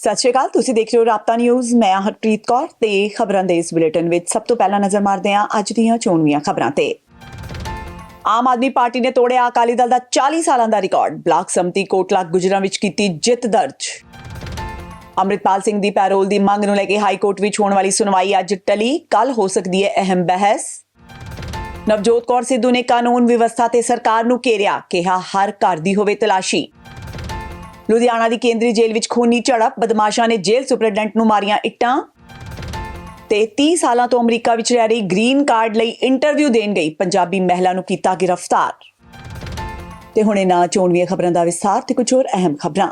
ਸਤਿ ਸ਼੍ਰੀ ਅਕਾਲ, ਤੁਸੀਂ ਦੇਖ ਰਹੇ ਹੋ ਰਾਪਤਾ ਨਿਊਜ਼। ਮੈਂ ਹਰਪ੍ਰੀਤ ਕੌਰ ਤੇ ਖਬਰਾਂ ਦੇ ਇਸ ਬੁਲੇਟਿਨ ਵਿੱਚ ਸਭ ਤੋਂ ਪਹਿਲਾਂ ਨਜ਼ਰ ਮਾਰਦੇ ਹਾਂ ਅੱਜ ਦੀਆਂ ਚੋਣਵੀਆਂ ਖਬਰਾਂ ਤੇ। ਆਮ ਆਦਮੀ ਪਾਰਟੀ ਨੇ ਤੋੜਿਆ ਅਕਾਲੀ ਦਲ ਦਾ 40 ਸਾਲਾਂ ਦਾ ਰਿਕਾਰਡ, ਬਲਾਕ ਸੰਮਤੀ ਕੋਟਲਾ ਗੁਜਰਾਂ ਵਿੱਚ ਕੀਤੀ ਜਿੱਤ ਦਰਜ। ਅੰਮ੍ਰਿਤਪਾਲ ਸਿੰਘ ਦੀ ਪੈਰੋਲ ਦੀ ਮੰਗ ਨੂੰ ਲੈ ਕੇ ਹਾਈ ਕੋਰਟ ਵਿੱਚ ਹੋਣ ਵਾਲੀ ਸੁਣਵਾਈ ਅੱਜ ਟਲੀ, ਕੱਲ ਹੋ ਸਕਦੀ ਹੈ ਅਹਿਮ ਬਹਿਸ। ਨਵਜੋਤ ਕੌਰ ਸਿੱਧੂ ਨੇ ਕਾਨੂੰਨ ਵਿਵਸਥਾ ਤੇ ਸਰਕਾਰ ਨੂੰ ਘੇਰਿਆ, ਕਿਹਾ ਹਰ ਘਰ ਦੀ ਹੋਵੇ ਤਲਾਸ਼ੀ। ਲੁਧਿਆਣਾ ਦੀ ਕੇਂਦਰੀ ਜੇਲ੍ਹ ਵਿੱਚ ਖੂਨੀ ਝੜਪ, ਬਦਮਾਸ਼ਾਂ ਨੇ ਜੇਲ੍ਹ ਸੁਪਰਡੈਂਟ ਨੂੰ ਮਾਰੀਆਂ ਇੱਟਾਂ। ਤੇ 30 ਸਾਲਾਂ ਤੋਂ ਅਮਰੀਕਾ ਵਿੱਚ ਰਹਿ ਰਹੀ ਗ੍ਰੀਨ ਕਾਰਡ ਲਈ ਇੰਟਰਵਿਊ ਦੇਣ ਗਈ ਪੰਜਾਬੀ ਮਹਿਲਾ ਨੂੰ ਕੀਤਾ ਗ੍ਰਿਫਤਾਰ। ਤੇ ਹੁਣ ਇਹਨਾਂ ਚੋਣਵੀਆਂ ਖਬਰਾਂ ਦਾ ਵਿਸਥਾਰ ਤੇ ਕੁਝ ਹੋਰ ਅਹਿਮ ਖਬਰਾਂ।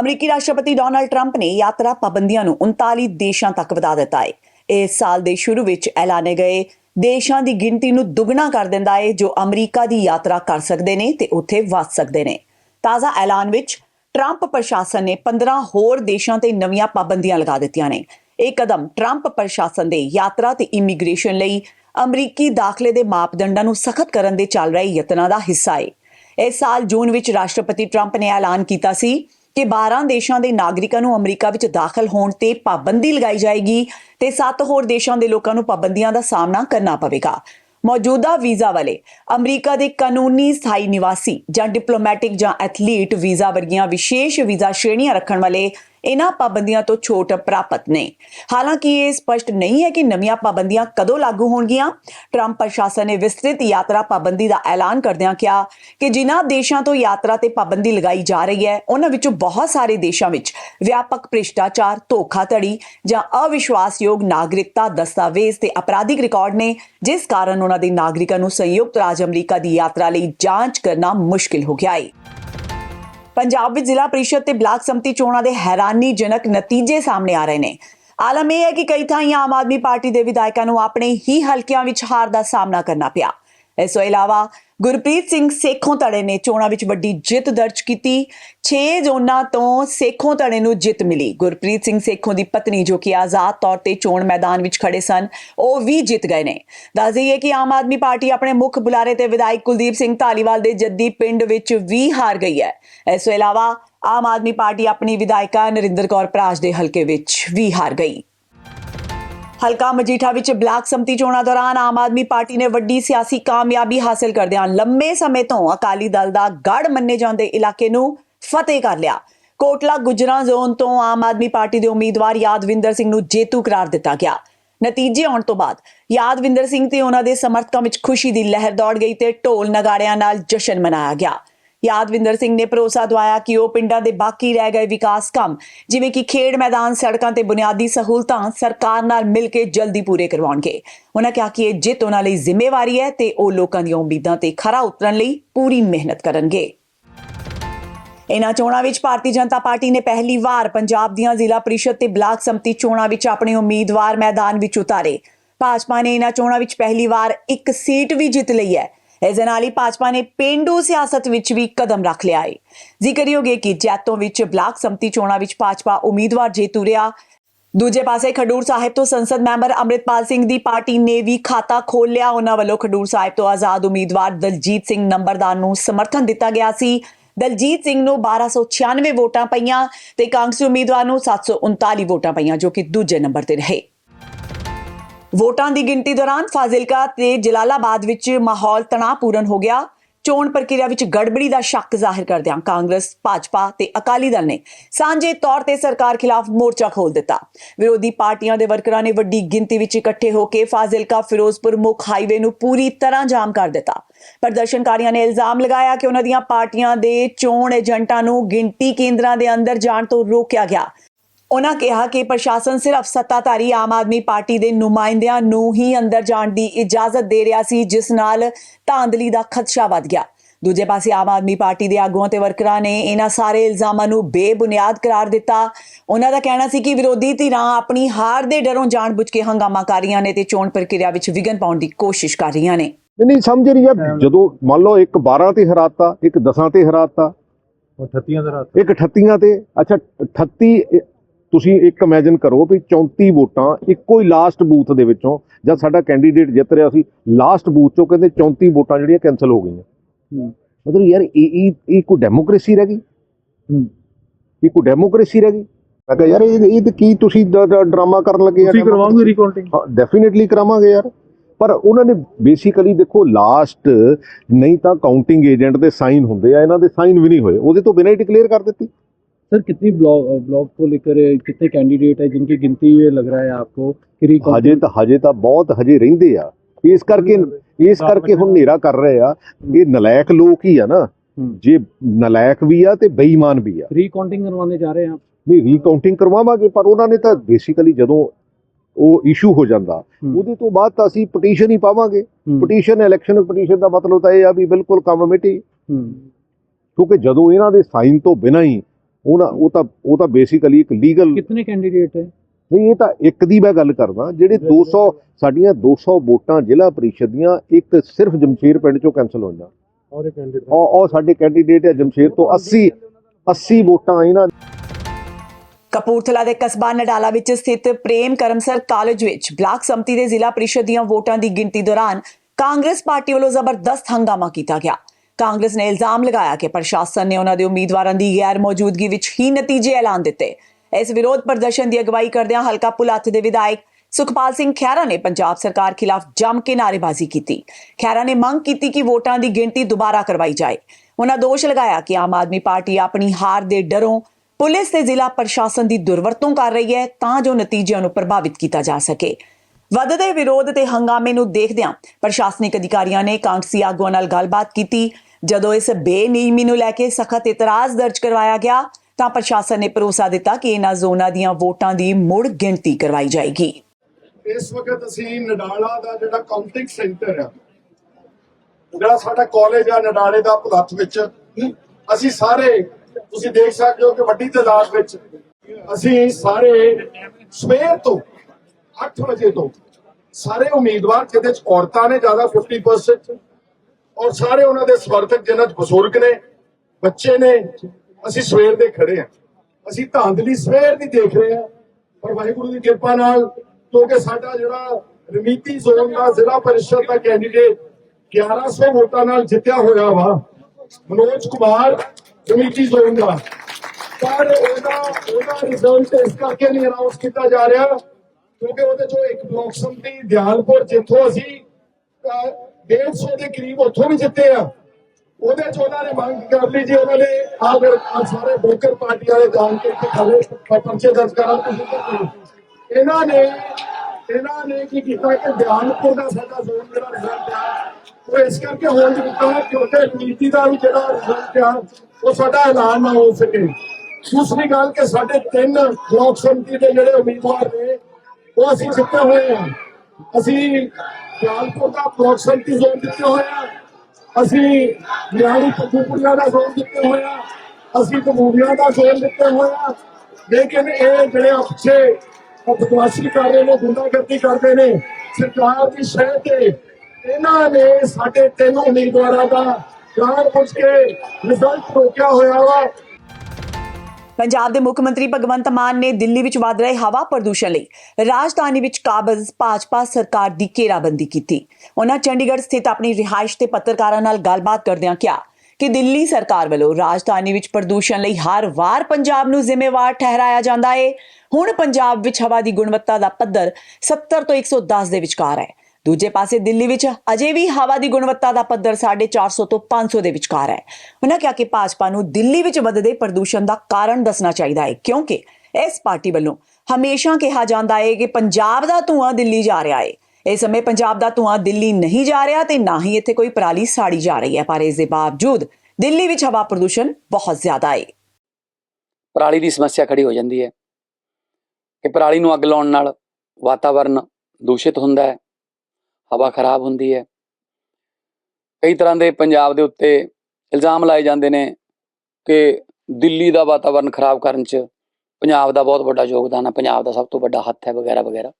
ਅਮਰੀਕੀ ਰਾਸ਼ਟਰਪਤੀ ਡੋਨਾਲਡ ਟਰੰਪ ਨੇ ਯਾਤਰਾ ਪਾਬੰਦੀਆਂ ਨੂੰ 39 ਦੇਸ਼ਾਂ ਤੱਕ ਵਧਾ ਦਿੱਤਾ ਹੈ ਇਸ ਸਾਲ ਦੇ ਸ਼ੁਰੂ ਵਿੱਚ ਐਲਾਨੇ ਗਏ ਦੇਸ਼ਾਂ ਦੀ ਗਿਣਤੀ ਨੂੰ ਦੁੱਗਣਾ ਕਰ ਦਿੰਦਾ ਹੈ ਜੋ ਅਮਰੀਕਾ ਦੀ ਯਾਤਰਾ ਕਰ ਸਕਦੇ ਨੇ ਤੇ ਉੱਥੇ ਵੱਸ ਸਕਦੇ ਨੇ। ਤਾਜ਼ਾ ਐਲਾਨ ਵਿੱਚ ਟਰੰਪ ਪ੍ਰਸ਼ਾਸਨ ਨੇ 15 ਹੋਰ ਦੇਸ਼ਾਂ ਤੇ ਨਵੀਆਂ ਪਾਬੰਦੀਆਂ ਲਗਾ ਦਿੱਤੀਆਂ ਨੇ। ਇਹ ਕਦਮ ਟਰੰਪ ਪ੍ਰਸ਼ਾਸਨ ਦੇ ਯਾਤਰਾ ਤੇ ਇਮੀਗ੍ਰੇਸ਼ਨ ਲਈ ਅਮਰੀਕੀ ਦਾਖਲੇ ਦੇ ਮਾਪਦੰਡਾਂ ਨੂੰ ਸਖਤ ਕਰਨ ਦੇ ਚੱਲ ਰਹੇ ਯਤਨਾਂ ਦਾ ਹਿੱਸਾ ਹੈ ਇਸ ਸਾਲ ਜੂਨ ਵਿੱਚ ਰਾਸ਼ਟਰਪਤੀ ਟਰੰਪ ਨੇ ਐਲਾਨ ਕੀਤਾ ਸੀ ਕਿ 12 ਦੇਸ਼ਾਂ ਦੇ ਨਾਗਰਿਕਾਂ ਨੂੰ ਅਮਰੀਕਾ ਵਿੱਚ ਦਾਖਲ ਹੋਣ ਤੇ ਪਾਬੰਦੀ ਲਗਾਈ ਜਾਏਗੀ ਤੇ 7 ਹੋਰ ਦੇਸ਼ਾਂ ਦੇ ਲੋਕਾਂ ਨੂੰ ਪਾਬੰਦੀਆਂ ਦਾ ਸਾਹਮਣਾ ਕਰਨਾ ਪਵੇਗਾ। ਮੌਜੂਦਾ ਵੀਜ਼ਾ ਵਾਲੇ। ਅਮਰੀਕਾ ਦੇ ਕਾਨੂੰਨੀ ਸਥਾਈ ਨਿਵਾਸੀ ਜਾਂ ਡਿਪਲੋਮੈਟਿਕ ਜਾਂ ਐਥਲੀਟ ਵੀਜ਼ਾ ਵਰਗੀਆਂ ਵਿਸ਼ੇਸ਼ ਵੀਜ਼ਾ ਸ਼੍ਰੇਣੀਆਂ ਰੱਖਣ ਵਾਲੇ ਇਹਨਾਂ ਪਾਬੰਦੀਆਂ ਤੋਂ ਛੋਟ ਪ੍ਰਾਪਤ ਨੇ ਹਾਲਾਂਕਿ ਇਹ ਸਪਸ਼ਟ ਨਹੀਂ ਹੈ ਕਿ ਨਵੀਆਂ ਪਾਬੰਦੀਆਂ ਕਦੋਂ ਲਾਗੂ ਹੋਣਗੀਆਂ। ਟਰੰਪ ਪ੍ਰਸ਼ਾਸਨ ਨੇ ਵਿਸਤ੍ਰਿਤ ਯਾਤਰਾ ਪਾਬੰਦੀ ਦਾ ਐਲਾਨ ਕਰਦਿਆਂ ਕਿਹਾ ਕਿ ਜਿਨ੍ਹਾਂ ਦੇਸ਼ਾਂ ਤੋਂ ਯਾਤਰਾ ਤੇ ਪਾਬੰਦੀ ਲਗਾਈ ਜਾ ਰਹੀ ਹੈ ਉਹਨਾਂ ਵਿੱਚੋਂ ਬਹੁਤ ਸਾਰੇ ਦੇਸ਼ਾਂ ਵਿੱਚ ਵਿਆਪਕ ਭ੍ਰਿਸ਼ਟਾਚਾਰ, ਧੋਖਾਧੜੀ ਜਾਂ ਅਵਿਸ਼ਵਾਸਯੋਗ ਨਾਗਰਿਕਤਾ ਦਸਤਾਵੇਜ਼ ਤੇ ਅਪਰਾਧਿਕ ਰਿਕਾਰਡ ਨੇ, ਜਿਸ ਕਾਰਨ ਉਹਨਾਂ ਦੇ ਨਾਗਰਿਕਾਂ ਨੂੰ ਸੰਯੁਕਤ ਰਾਜ ਅਮਰੀਕਾ ਦੀ ਯਾਤਰਾ ਲਈ ਜਾਂਚ ਕਰਨਾ ਮੁਸ਼ਕਿਲ ਹੋ ਗਿਆ ਹੈ। ਪੰਜਾਬ ਵਿੱਚ ਜ਼ਿਲ੍ਹਾ ਪ੍ਰੀਸ਼ਦ ਤੇ ਬਲਾਕ ਸੰਮਤੀ ਚੋਣਾਂ ਦੇ ਹੈਰਾਨੀਜਨਕ ਨਤੀਜੇ ਸਾਹਮਣੇ ਆ ਰਹੇ ਨੇ। ਆਲਮ ਇਹ ਹੈ ਕਿ ਕਈ ਥਾਈਂ ਆਮ ਆਦਮੀ ਪਾਰਟੀ ਦੇ ਵਿਧਾਇਕਾਂ ਨੂੰ ਆਪਣੇ ਹੀ ਹਲਕਿਆਂ ਵਿੱਚ ਹਾਰ ਦਾ ਸਾਹਮਣਾ ਕਰਨਾ ਪਿਆ। ਇਸ ਤੋਂ ਇਲਾਵਾ ਗੁਰਪ੍ਰੀਤ ਸਿੰਘ ਸੇਖੋਂ ਧੜੇ ਨੇ ਚੋਣਾਂ ਵਿੱਚ ਵੱਡੀ ਜਿੱਤ ਦਰਜ ਕੀਤੀ। 6 ਜ਼ੋਨਾਂ ਤੋਂ ਸੇਖੋਂ ਧੜੇ ਨੂੰ ਜਿੱਤ ਮਿਲੀ। ਗੁਰਪ੍ਰੀਤ ਸਿੰਘ ਸੇਖੋਂ ਦੀ ਪਤਨੀ ਜੋ ਕਿ ਆਜ਼ਾਦ ਤੌਰ ਤੇ ਚੋਣ ਮੈਦਾਨ ਵਿੱਚ ਖੜੇ ਸਨ, ਉਹ ਵੀ ਜਿੱਤ ਗਏ ਨੇ। ਦੱਸ ਦਈਏ ਕਿ ਆਮ ਆਦਮੀ ਪਾਰਟੀ ਆਪਣੇ ਮੁੱਖ ਬੁਲਾਰੇ ਤੇ ਵਿਧਾਇਕ ਕੁਲਦੀਪ ਸਿੰਘ ਧਾਲੀਵਾਲ ਦੇ ਜੱਦੀ ਪਿੰਡ ਵਿੱਚ ਵੀ ਹਾਰ ਗਈ ਹੈ। ਇਸ ਤੋਂ ਇਲਾਵਾ ਆਮ ਆਦਮੀ ਪਾਰਟੀ ਆਪਣੀ ਵਿਧਾਇਕਾ ਨਰਿੰਦਰ ਕੌਰ ਪ੍ਰਾਜ ਦੇ ਹਲਕੇ ਵਿੱਚ ਵੀ ਹਾਰ ਗਈ। ਹਲਕਾ ਮਜੀਠਾ ਵਿੱਚ ਬਲਾਕ ਸੰਮਤੀ ਚੋਣਾਂ ਦੌਰਾਨ ਆਮ ਆਦਮੀ ਪਾਰਟੀ ਨੇ ਵੱਡੀ ਸਿਆਸੀ ਕਾਮਯਾਬੀ ਹਾਸਲ ਕਰਦਿਆਂ ਲੰਮੇ ਸਮੇਂ ਤੋਂ ਅਕਾਲੀ ਦਲ ਦਾ ਗੜ ਮੰਨੇ ਜਾਂਦੇ ਇਲਾਕੇ ਨੂੰ ਫਤਿਹ ਕਰ ਲਿਆ। ਕੋਟਲਾ ਗੁਜਰਾਂ ਜ਼ੋਨ ਤੋਂ ਆਮ ਆਦਮੀ ਪਾਰਟੀ ਦੇ ਉਮੀਦਵਾਰ ਯਾਦਵਿੰਦਰ ਸਿੰਘ ਨੂੰ ਜੇਤੂ ਕਰਾਰ ਦਿੱਤਾ ਗਿਆ। ਨਤੀਜੇ ਆਉਣ ਤੋਂ ਬਾਅਦ ਯਾਦਵਿੰਦਰ ਸਿੰਘ ਤੇ ਉਹਨਾਂ ਦੇ ਸਮਰਥਕਾਂ ਵਿੱਚ ਖੁਸ਼ੀ ਦੀ ਲਹਿਰ ਦੌੜ ਗਈ ਤੇ ਢੋਲ ਨਗਾੜਿਆਂ ਨਾਲ ਜਸ਼ਨ ਮਨਾਇਆ ਗਿਆ। ਯਾਦਵਿੰਦਰ ਸਿੰਘ ਨੇ ਭਰੋਸਾ ਦਵਾਇਆ ਕਿ ਉਹ ਪਿੰਡਾਂ ਦੇ ਬਾਕੀ ਰਹਿ ਗਏ ਵਿਕਾਸ ਕੰਮ, ਜਿਵੇਂ ਕਿ ਖੇਡ ਮੈਦਾਨ, ਸੜਕਾਂ ਤੇ ਬੁਨਿਆਦੀ ਸਹੂਲਤਾਂ ਸਰਕਾਰ ਨਾਲ ਮਿਲ ਕੇ ਜਲਦੀ ਪੂਰੇ ਕਰਵਾਉਣਗੇ। ਉਹਨਾਂ ਕਿਹਾ ਕਿ ਇਹ ਜਿੱਤ ਉਹਨਾਂ ਲਈ ਜ਼ਿੰਮੇਵਾਰੀ ਹੈ ਤੇ ਉਹ ਲੋਕਾਂ ਦੀਆਂ ਉਮੀਦਾਂ ਤੇ ਖਰਾ ਉਤਰਨ ਲਈ ਪੂਰੀ ਮਿਹਨਤ ਕਰਨਗੇ। ਇਨ੍ਹਾਂ ਚੋਣਾਂ ਵਿੱਚ ਭਾਰਤੀ ਜਨਤਾ ਪਾਰਟੀ ਨੇ ਪਹਿਲੀ ਵਾਰ ਪੰਜਾਬ ਦੀਆਂ ਜ਼ਿਲ੍ਹਾ ਪ੍ਰੀਸ਼ਦ ਤੇ ਬਲਾਕ ਸੰਮਤੀ ਚੋਣਾਂ ਵਿੱਚ ਆਪਣੇ ਉਮੀਦਵਾਰ ਮੈਦਾਨ ਵਿੱਚ ਉਤਾਰੇ। ਭਾਜਪਾ ਨੇ ਇਨ੍ਹਾਂ ਚੋਣਾਂ ਵਿੱਚ ਪਹਿਲੀ ਵਾਰ ਇੱਕ ਸੀਟ ਵੀ ਜਿੱਤ ਲਈ ਹੈ। ਇਸ ਦੇ ਨਾਲ ਹੀ ਭਾਜਪਾ ਨੇ ਪਿੰਡੂ ਸਿਆਸਤ ਵਿੱਚ ਵੀ ਕਦਮ ਰੱਖ ਲਿਆ ਹੈ ਜ਼ਿਕਰਯੋਗ ਹੈ ਕਿ ਜੈਤੋਂ ਵਿੱਚ ਬਲਾਕ ਸੰਮਤੀ ਚੋਣਾਂ ਵਿੱਚ ਭਾਜਪਾ ਉਮੀਦਵਾਰ ਜੇਤੂ ਰਿਹਾ ਦੂਜੇ ਪਾਸੇ ਖਡੂਰ ਸਾਹਿਬ ਤੋਂ ਸੰਸਦ ਮੈਂਬਰ ਅੰਮ੍ਰਿਤਪਾਲ ਸਿੰਘ ਦੀ ਪਾਰਟੀ ਨੇ ਵੀ ਖਾਤਾ ਖੋਲ੍ਹ ਲਿਆ। ਉਹਨਾਂ ਵੱਲੋਂ ਖਡੂਰ ਸਾਹਿਬ ਤੋਂ ਆਜ਼ਾਦ ਉਮੀਦਵਾਰ ਦਲਜੀਤ ਸਿੰਘ ਨੰਬਰਦਾਰ ਨੂੰ ਸਮਰਥਨ ਦਿੱਤਾ ਗਿਆ ਸੀ। ਦਲਜੀਤ ਸਿੰਘ ਨੂੰ 1296 ਵੋਟਾਂ ਪਈਆਂ ਤੇ ਕਾਂਗਰਸੀ ਉਮੀਦਵਾਰ ਨੂੰ 739 ਵੋਟਾਂ ਪਈਆਂ, ਜੋ ਕਿ ਦੂਜੇ ਨੰਬਰ ਤੇ ਰਹੇ। ਵੋਟਾਂ ਦੀ ਗਿਣਤੀ ਦੌਰਾਨ ਫਾਜ਼ਿਲਕਾ ਤੇ ਜਲਾਲਾਬਾਦ ਵਿੱਚ ਮਾਹੌਲ ਤਣਾਅਪੂਰਨ ਹੋ ਗਿਆ। ਚੋਣ ਪ੍ਰਕਿਰਿਆ ਵਿੱਚ ਗੜਬੜੀ ਦਾ ਸ਼ੱਕ ਜ਼ਾਹਿਰ ਕਰਦਿਆਂ ਕਾਂਗਰਸ, ਭਾਜਪਾ ਤੇ ਅਕਾਲੀ ਦਲ ਨੇ ਸਾਂਝੇ ਤੌਰ ਤੇ ਸਰਕਾਰ ਖਿਲਾਫ ਮੋਰਚਾ ਖੋਲ ਦਿੱਤਾ। ਵਿਰੋਧੀ ਪਾਰਟੀਆਂ ਦੇ ਵਰਕਰਾਂ ਨੇ ਵੱਡੀ ਗਿਣਤੀ ਵਿੱਚ ਇਕੱਠੇ ਹੋ ਕੇ ਫਾਜ਼ਿਲਕਾ, ਫਿਰੋਜ਼ਪੁਰ ਮੁੱਖ ਹਾਈਵੇ ਨੂੰ ਪੂਰੀ ਤਰ੍ਹਾਂ ਜਾਮ ਕਰ ਦਿੱਤਾ। ਪ੍ਰਦਰਸ਼ਨਕਾਰੀਆਂ ਨੇ ਇਲਜ਼ਾਮ ਲਗਾਇਆ ਕਿ ਉਹਨਾਂ ਦੀਆਂ ਪਾਰਟੀਆਂ ਦੇ ਚੋਣ ਏਜੰਟਾਂ ਨੂੰ ਗਿਣਤੀ ਕੇਂਦਰਾਂ ਦੇ ਅੰਦਰ ਜਾਣ ਤੋਂ ਰੋਕਿਆ ਗਿਆ। ਉਹਨਾਂ ਕਿਹਾ ਕਿ ਪ੍ਰਸ਼ਾਸਨ ਸਿਰਫ ਸੱਤਾਧਾਰੀ ਆਮ ਆਦਮੀ ਪਾਰਟੀ ਦੇ ਨੁਮਾਇੰਦਿਆਂ ਨੂੰ ਹੀ ਅੰਦਰ ਜਾਣ ਦੀ ਇਜਾਜ਼ਤ ਦੇ ਰਿਹਾ ਸੀ ਜਿਸ ਨਾਲ ਧਾਂਦਲੀ ਦਾ ਖਦਸ਼ਾ ਵੱਧ ਗਿਆ। ਦੂਜੇ ਪਾਸੇ ਆਮ ਆਦਮੀ ਪਾਰਟੀ ਦੇ ਆਗੂਆਂ ਤੇ ਵਰਕਰਾਂ ਨੇ ਇਹਨਾਂ ਸਾਰੇ ਇਲਜ਼ਾਮਾਂ ਨੂੰ ਬੇਬੁਨਿਆਦ ਕਰਾਰ ਦਿੱਤਾ। ਉਹਨਾਂ ਦਾ ਕਹਿਣਾ ਸੀ ਕਿ ਵਿਰੋਧੀ ਧਿਰਾਂ ਆਪਣੀ ਹਾਰ ਦੇ ਡਰੋਂ ਜਾਣਬੁੱਝ ਕੇ ਹੰਗਾਮਾ ਕਰ ਰਹੀਆਂ ਨੇ ਤੇ ਚੋਣ ਪ੍ਰਕਿਰਿਆ ਵਿੱਚ ਵਿਘਨ ਪਾਉਣ ਦੀ ਕੋਸ਼ਿਸ਼ ਕਰ ਰਹੀਆਂ ਨੇ। ਨਹੀਂ ਨਹੀਂ ਸਮਝ ਰਹੀ ਯਾਰ ਜਦੋਂ ਮੰਨ ਲਓ ਇੱਕ 12 ਤੇ ਹਰਾਤਾ ਇੱਕ 10 ਤੇ ਹਰਾਤਾ ਉਹ 38 ਦਾ ਰਾਤ ਇੱਕ 38 ਤੇ ਅੱਛਾ 38 ਇਹ- ਤੁਸੀਂ ਇੱਕ ਇਮੇਜਿਨ ਕਰੋ ਵੀ 34 ਵੋਟਾਂ ਇੱਕੋ ਹੀ ਲਾਸਟ ਬੂਥ ਦੇ ਵਿੱਚੋਂ ਜਦ ਸਾਡਾ ਕੈਂਡੀਡੇਟ ਜਿੱਤ ਰਿਹਾ ਸੀ ਲਾਸਟ ਬੂਥ ਚੋਂ ਕਹਿੰਦੇ 34 ਵੋਟਾਂ ਜਿਹੜੀਆਂ ਕੈਨਸਲ ਹੋ ਗਈਆਂ। ਮਤਲਬ ਯਾਰ ਇਹ ਇਹ ਕੋਈ ਡੈਮੋਕ੍ਰੇਸੀ ਰਹਿ ਗਈ? ਇਹ ਕੋਈ ਡੈਮੋਕ੍ਰੇਸੀ ਰਹਿ ਗਈ? ਮੈਂ ਕਿਹਾ ਯਾਰ ਇਹ ਇਹ ਤੇ ਕੀ ਤੁਸੀਂ ਡਰਾਮਾ ਕਰਨ ਲੱਗੇ ਤੁਸੀਂ ਕਰਵਾਓਗੇ ਰੀਕਾਊਂਟਿੰਗ ਹਾਂ ਡੈਫੀਨਿਟਲੀ ਕਰਾਵਾਂਗੇ ਯਾਰ। ਪਰ ਉਹਨਾਂ ਨੇ ਬੇਸਿਕਲੀ ਦੇਖੋ ਲਾਸਟ ਨਹੀਂ ਤਾਂ ਕਾਊਂਟਿੰਗ ਏਜੰਟ ਦੇ ਸਾਈਨ ਹੁੰਦੇ ਆ ਇਹਨਾਂ ਦੇ ਸਾਈਨ ਵੀ ਨਹੀਂ ਹੋਏ। ਉਹਦੇ ਤੋਂ ਬਿਨਾਂ ਹੀ ਡਿਕਲੇਅਰ ਕਰ ਦਿੱਤੀ। सर कितनी ब्लॉक ब्लॉक को लेकर कितने कैंडिडेट है जिनकी गिनती हुई लग रहा है आपको कि recount- ਹਜੇ ਤਾਂ ਹਜੇ ਤਾਂ ਬਹੁਤ ਹਜੇ ਰਹਿੰਦੇ ਆ ਇਸ ਕਰਕੇ ਇਸ ਕਰਕੇ ਹੁਣ ਹਨੇਰਾ ਕਰ ਰਹੇ ਆ ਇਹ ਨਲਾਇਕ ਲੋਕ ਹੀ ਆ ਨਾ हम्म, ਜੇ ਨਲਾਇਕ ਵੀ ਆ ਤੇ ਬੇਈਮਾਨ ਵੀ ਆ रिकाउंटिंग करवाने जा रहे हैं आप ਨਹੀਂ ਰੀਕਾਊਂਟਿੰਗ ਕਰਵਾਵਾਂਗੇ ਪਰ ਉਹਨਾਂ ਨੇ ਤਾਂ ਬੇਸਿਕਲੀ ਜਦੋਂ ਉਹ ਇਸ਼ੂ ਹੋ ਜਾਂਦਾ ਹਮ, ਉਹਦੇ ਤੋਂ ਬਾਅਦ ਤਾਂ ਅਸੀਂ ਪਟੀਸ਼ਨ ਹੀ ਪਾਵਾਂਗੇ हम्म, ਪਟੀਸ਼ਨ ਇਲੈਕਸ਼ਨ ਪਟੀਸ਼ਨ ਦਾ ਮਤਲਬ ਤਾਂ ਇਹ ਆ ਵੀ ਬਿਲਕੁਲ ਕੰਮ ਮਿਟੀ हम्म, ਕਿਉਂਕਿ ਜਦੋਂ ਇਹਨਾਂ ਦੇ ਸਾਈਨ ਤੋਂ ਬਿਨਾਂ ਹੀ ਉਹ ਉਹ ਤਾਂ ਉਹ ਤਾਂ ਬੇਸਿਕਲੀ ਇੱਕ ਲੀਗਲ ਕਿੰਨੇ ਕੈਂਡੀਡੇਟ ਹੈ? ਨਹੀਂ ਇਹ ਤਾਂ ਇੱਕ ਦੀ ਮੈਂ ਗੱਲ ਕਰਦਾ ਜਿਹੜੇ 200 ਸਾਡੀਆਂ 200 ਵੋਟਾਂ ਜ਼ਿਲ੍ਹਾ ਪਰਿਸ਼ਦ ਦੀਆਂ ਇੱਕ ਸਿਰਫ ਜਮਸ਼ੇਰ ਪਿੰਡ ਚੋਂ ਕੈਨਸਲ ਹੋਈਆਂ। ਔਰ ਕੈਂਡੀਡੇਟ ਔਰ ਸਾਡੇ ਕੈਂਡੀਡੇਟ ਹੈ ਜਮਸ਼ੇਰ ਤੋਂ 80 80 ਵੋਟਾਂ ਇਹਨਾਂ ਕਪੂਰਥਲਾ ਦੇ ਕਸਬਾ ਨਡਾਲਾ ਵਿੱਚ ਸਥਿਤ ਪ੍ਰੇਮ ਕਰਮਸਰ ਕਾਲਜ ਵਿੱਚ ਬਲਾਕ ਸਮਤੀ ਦੇ ਜ਼ਿਲ੍ਹਾ ਪਰਿਸ਼ਦ ਦੀਆਂ ਵੋਟਾਂ ਦੀ ਗਿਣਤੀ ਦੌਰਾਨ ਕਾਂਗਰਸ ਪਾਰਟੀ ਵੱਲੋਂ ਜ਼ਬਰਦਸਤ ਹੰਗਾਮਾ ਕੀਤਾ ਗਿਆ। ਕਾਂਗਰਸ ਨੇ ਇਲਜ਼ਾਮ ਲਗਾਇਆ ਕਿ ਪ੍ਰਸ਼ਾਸਨ ਨੇ ਉਹਨਾਂ ਦੇ ਉਮੀਦਵਾਰਾਂ ਦੀ ਗੈਰ ਮੌਜੂਦਗੀ ਵਿੱਚ ਹੀ ਨਤੀਜੇ ਐਲਾਨ ਦਿੱਤੇ। ਇਸ ਵਿਰੋਧ ਪ੍ਰਦਰਸ਼ਨ ਦੀ ਅਗਵਾਈ ਕਰਦਿਆਂ ਹਲਕਾ ਪੁਲੱਥ ਦੇ ਵਿਧਾਇਕ ਸੁਖਪਾਲ ਸਿੰਘ ਖਹਿਰਾ ਨੇ ਪੰਜਾਬ ਸਰਕਾਰ ਖਿਲਾਫ ਜੰਮ ਕੇ ਨਾਅਰੇਬਾਜ਼ੀ ਕੀਤੀ। ਖਹਿਰਾ ਨੇ ਮੰਗ ਕੀਤੀ ਕਿ ਵੋਟਾਂ ਦੀ ਗਿਣਤੀ ਦੁਬਾਰਾ ਕਰਵਾਈ ਜਾਏ। ਉਹਨਾਂ ਦੋਸ਼ ਲਗਾਇਆ ਕਿ ਆਮ ਆਦਮੀ ਪਾਰਟੀ ਆਪਣੀ ਹਾਰ ਦੇ ਡਰੋਂ ਪੁਲਿਸ ਤੇ ਜ਼ਿਲ੍ਹਾ ਪ੍ਰਸ਼ਾਸਨ ਦੀ ਦੁਰਵਰਤੋਂ ਕਰ ਰਹੀ ਹੈ ਤਾਂ ਜੋ ਨਤੀਜਿਆਂ ਨੂੰ ਪ੍ਰਭਾਵਿਤ ਕੀਤਾ ਜਾ ਸਕੇ। ਵਧਦੇ ਵਿਰੋਧ ਤੇ ਹੰਗਾਮੇ ਨੂੰ ਦੇਖਦਿਆਂ ਪ੍ਰਸ਼ਾਸਨਿਕ ਅਧਿਕਾਰੀਆਂ ਨੇ ਕਾਂਗਰਸੀ ਆਗੂਆਂ ਨਾਲ ਗੱਲਬਾਤ ਕੀਤੀ। ਜਦੋਂ ਇਸ ਬੇਨਿਯਮੀ ਨੂੰ ਲੈ ਕੇ ਸਖਤ ਇਤਰਾਜ਼ ਦਰਜ ਕਰਵਾਇਆ ਗਿਆ, ਤਾਂ ਪ੍ਰਸ਼ਾਸਨ ਨੇ ਭਰੋਸਾ ਦਿੱਤਾ ਕਿ ਇਹਨਾਂ ਜ਼ੋਨਾਂ ਦੀਆਂ ਵੋਟਾਂ ਦੀ ਮੁੜ ਗਿਣਤੀ ਕਰਵਾਈ ਜਾਏਗੀ। ਇਸ ਵਕਤ ਅਸੀਂ ਨਡਾਲਾ ਦਾ ਜਿਹੜਾ ਕਾਊਂਟਿੰਗ ਸੈਂਟਰ ਆ, ਜਿਹੜਾ ਸਾਡਾ ਕਾਲਜ ਆ ਨਡਾਲੇ ਦਾ ਪੁਲੱਥ ਵਿੱਚ, ਅਸੀਂ ਸਾਰੇ, ਤੁਸੀਂ ਦੇਖ ਸਕਦੇ ਹੋ ਕਿ ਵੱਡੀ ਤਾਦਾਦ ਵਿੱਚ ਅਸੀਂ ਸਾਰੇ ਸਵੇਰ ਤੋਂ 8 ਵਜੇ ਤੋਂ ਸਾਰੇ ਉਮੀਦਵਾਰ, ਜਿਹਦੇ ਚ ਔਰਤਾਂ ਨੇ ਜ਼ਿਆਦਾ 50% ਔਰ ਸਾਰੇ ਉਹਨਾਂ ਦੇ ਸਮਰਥਕ ਜਿਨ੍ਹਾਂ ਚ ਬਜ਼ੁਰਗ ਨੇ, ਬੱਚੇ ਨੇ, ਅਸੀਂ ਸਵੇਰ ਦੇ ਖੜੇ ਆ ਅਸੀਂ ਧਾਂਦਲੀ ਸਵੇਰ ਦੀ ਦੇਖ ਰਹੇ ਆ ਪਰ ਵਾਹਿਗੁਰੂ ਦੀ ਕਿਰਪਾ ਨਾਲ, ਕਿਉਂਕਿ ਸਾਡਾ ਜਿਹੜਾ ਰਮੀਤੀ ਜ਼ੋਨ ਦਾ ਜ਼ਿਲ੍ਹਾ ਪਰਿਸ਼ਦ ਦਾ ਕੈਂਡੀਡੇਟ 1100 ਵੋਟਾਂ ਨਾਲ ਜਿੱਤਿਆ ਹੋਇਆ ਵਾ, ਮਨੋਜ ਕੁਮਾਰ ਰਮੀਤੀ ਜ਼ੋਨ ਦਾ। ਪਰ ਉਹਦਾ ਉਹਦਾ ਰਿਜ਼ਲਟ ਇਸ ਕਰਕੇ ਨਹੀਂ ਅਨਾਉਂਸ ਕੀਤਾ ਜਾ ਰਿਹਾ, ਕਿਉਂਕਿ ਉਹਦੇ ਚੋਂ ਇੱਕ ਬਲਾਕ ਸੰਮਤੀ, ਦਿਆਲਪੁਰ ਜਿੱਥੋਂ ਅਸੀਂ 150 ਦੇ ਕਰੀਬ ਉੱਥੋਂ ਵੀ ਜਿੱਤੇ ਆ। ਉਹਦੇ ਚ ਉਹਨਾਂ ਨੇ ਮੰਗ ਕਰ ਲਈ ਜੀ, ਉਹਨਾਂ ਨੇ ਆਹ ਸਾਰੇ ਬੋਕਰ ਪਾਰਟੀ ਵਾਲੇ ਜਾਣ ਕੇ ਇੱਥੇ ਖੜੇ ਪਰਚੇ ਦਰਜ ਕਰਾਂ ਤੁਸੀਂ ਇਹਨਾਂ ਨੇ ਇਹਨਾਂ ਨੇ ਕੀ ਕੀਤਾ ਕਿ ਦਿਆਲਪੁਰ ਦਾ ਸਾਡਾ ਜ਼ੋਨ ਜਿਹੜਾ ਰਿਜ਼ਲਟ ਆ, ਉਹ ਇਸ ਕਰਕੇ ਹੋਣ ਦਿੱਤਾ ਕਿਉਂਕਿ ਨੀਤੀ ਦਾ ਵੀ ਜਿਹੜਾ ਰਿਜ਼ਲਟ ਆ, ਉਹ ਸਾਡਾ ਐਲਾਨ ਨਾ ਹੋ ਸਕੇ। ਦੂਸਰੀ ਗੱਲ ਕਿ ਸਾਡੇ ਤਿੰਨ ਬਲਾਕ ਸੰਮਤੀ ਦੇ ਜਿਹੜੇ ਉਮੀਦਵਾਰ ਨੇ, ਉਹ ਅਸੀਂ ਜਿੱਤੇ ਹੋਏ ਆ। ਅਸੀਂ ਦਿਆਲਪੁਰ ਦਾ ਬਲਾਕ ਸੰਮਤੀ ਜ਼ੋਨ ਜਿੱਤੇ ਹੋਏ ਅਸੀਂ ਨਿਆਣੀ ਪੱਪੂਪੁਰੀਆਂ ਦਾ ਜ਼ੋਨ ਦਿੱਤੇ ਹੋਏ ਅਸੀਂ ਕਮੂਰੀਆਂ ਦਾ ਜ਼ੋਨ ਦਿੱਤੇ ਹੋਏ ਲੇਕਿਨ ਇਹ ਜਿਹੜੇ ਅੱਛੇ ਬਦਮਾਸ਼ੀ ਕਰ ਰਹੇ ਨੇ, ਗੁੰਡਾਗਰਦੀ ਕਰਦੇ ਨੇ, ਸਰਕਾਰ ਦੀ ਸ਼ਹਿ ਤੇ ਇਹਨਾਂ ਨੇ ਸਾਡੇ ਤਿੰਨ ਉਮੀਦਵਾਰਾਂ ਦਾ ਜਾਣ ਪੁੱਛ ਕੇ ਰਿਜ਼ਲਟ ਰੋਕਿਆ ਹੋਇਆ ਵਾ। ਪੰਜਾਬ ਦੇ ਮੁੱਖ ਮੰਤਰੀ ਭਗਵੰਤ ਮਾਨ ਨੇ ਦਿੱਲੀ ਵਿੱਚ ਵੱਧ ਰਹੇ ਹਵਾ ਪ੍ਰਦੂਸ਼ਣ ਲਈ ਰਾਜਧਾਨੀ ਵਿੱਚ ਕਾਬਜ਼ ਭਾਜਪਾ ਸਰਕਾਰ ਦੀ ਘੇਰਾਬੰਦੀ ਕੀਤੀ। ਉਹਨਾਂ ਚੰਡੀਗੜ੍ਹ ਸਥਿਤ ਆਪਣੀ ਰਿਹਾਇਸ਼ ਤੇ ਪੱਤਰਕਾਰਾਂ ਨਾਲ ਗੱਲਬਾਤ ਕਰਦਿਆਂ ਕਿਹਾ ਕਿ ਦਿੱਲੀ ਸਰਕਾਰ ਵੱਲੋਂ ਰਾਜਧਾਨੀ ਵਿੱਚ ਪ੍ਰਦੂਸ਼ਣ ਲਈ ਹਰ ਵਾਰ ਪੰਜਾਬ ਨੂੰ ਜ਼ਿੰਮੇਵਾਰ ਠਹਿਰਾਇਆ ਜਾਂਦਾ ਹੈ ਹੁਣ ਪੰਜਾਬ ਵਿੱਚ ਹਵਾ ਦੀ ਗੁਣਵੱਤਾ ਦਾ ਪੱਧਰ 70 ਤੋਂ 110 ਦੇ ਵਿਚਕਾਰ ਹੈ। ਦੂਜੇ ਪਾਸੇ ਦਿੱਲੀ ਵਿੱਚ ਅਜੇ ਵੀ ਹਵਾ ਦੀ ਗੁਣਵੱਤਾ ਦਾ ਪੱਧਰ 450 ਤੋਂ 500 ਦੇ ਵਿਚਕਾਰ ਹੈ। ਉਹਨਾਂ ਕਿਹਾ ਕਿ ਭਾਜਪਾ ਨੂੰ ਦਿੱਲੀ ਵਿੱਚ ਵੱਧਦੇ ਪ੍ਰਦੂਸ਼ਣ ਦਾ ਕਾਰਨ ਦੱਸਣਾ ਚਾਹੀਦਾ ਹੈ, ਕਿਉਂਕਿ ਇਸ ਪਾਰਟੀ ਵੱਲੋਂ ਹਮੇਸ਼ਾ ਕਿਹਾ ਜਾਂਦਾ ਹੈ ਕਿ ਪੰਜਾਬ ਦਾ ਧੂਆਂ ਦਿੱਲੀ ਜਾ ਰਿਹਾ ਹੈ। ਇਸ ਸਮੇਂ ਪੰਜਾਬ ਦਾ ਧੂਆਂ ਦਿੱਲੀ ਨਹੀਂ ਜਾ ਰਿਹਾ ਤੇ ਨਾ ਹੀ ਇੱਥੇ ਕੋਈ ਪਰਾਲੀ ਸਾੜੀ ਜਾ ਰਹੀ ਹੈ, ਪਰ ਇਸ ਦੇ ਬਾਵਜੂਦ ਦਿੱਲੀ ਵਿੱਚ ਹਵਾ ਪ੍ਰਦੂਸ਼ਣ ਬਹੁਤ ਜ਼ਿਆਦਾ ਹੈ। ਪਰਾਲੀ ਦੀ ਸਮੱਸਿਆ ਖੜੀ ਹੋ ਜਾਂਦੀ ਹੈ ਕਿ ਪਰਾਲੀ ਨੂੰ ਅੱਗ ਲਾਉਣ ਨਾਲ ਵਾਤਾਵਰਨ ਦੂਸ਼ਿਤ ਹੁੰਦਾ ਹੈ ਹਵਾ ਖਰਾਬ ਹੁੰਦੀ ਹੈ। ਕਈ ਤਰ੍ਹਾਂ ਦੇ ਪੰਜਾਬ ਦੇ ਉੱਤੇ ਇਲਜ਼ਾਮ ਲਾਏ ਜਾਂਦੇ ਨੇ ਕਿ ਦਿੱਲੀ ਦਾ ਵਾਤਾਵਰਨ ਖਰਾਬ ਕਰਨ 'ਚ ਪੰਜਾਬ ਦਾ ਬਹੁਤ ਵੱਡਾ ਯੋਗਦਾਨ ਹੈ ਪੰਜਾਬ ਦਾ ਸਭ ਤੋਂ ਵੱਡਾ ਹੱਥ ਹੈ ਵਗੈਰਾ ਵਗੈਰਾ।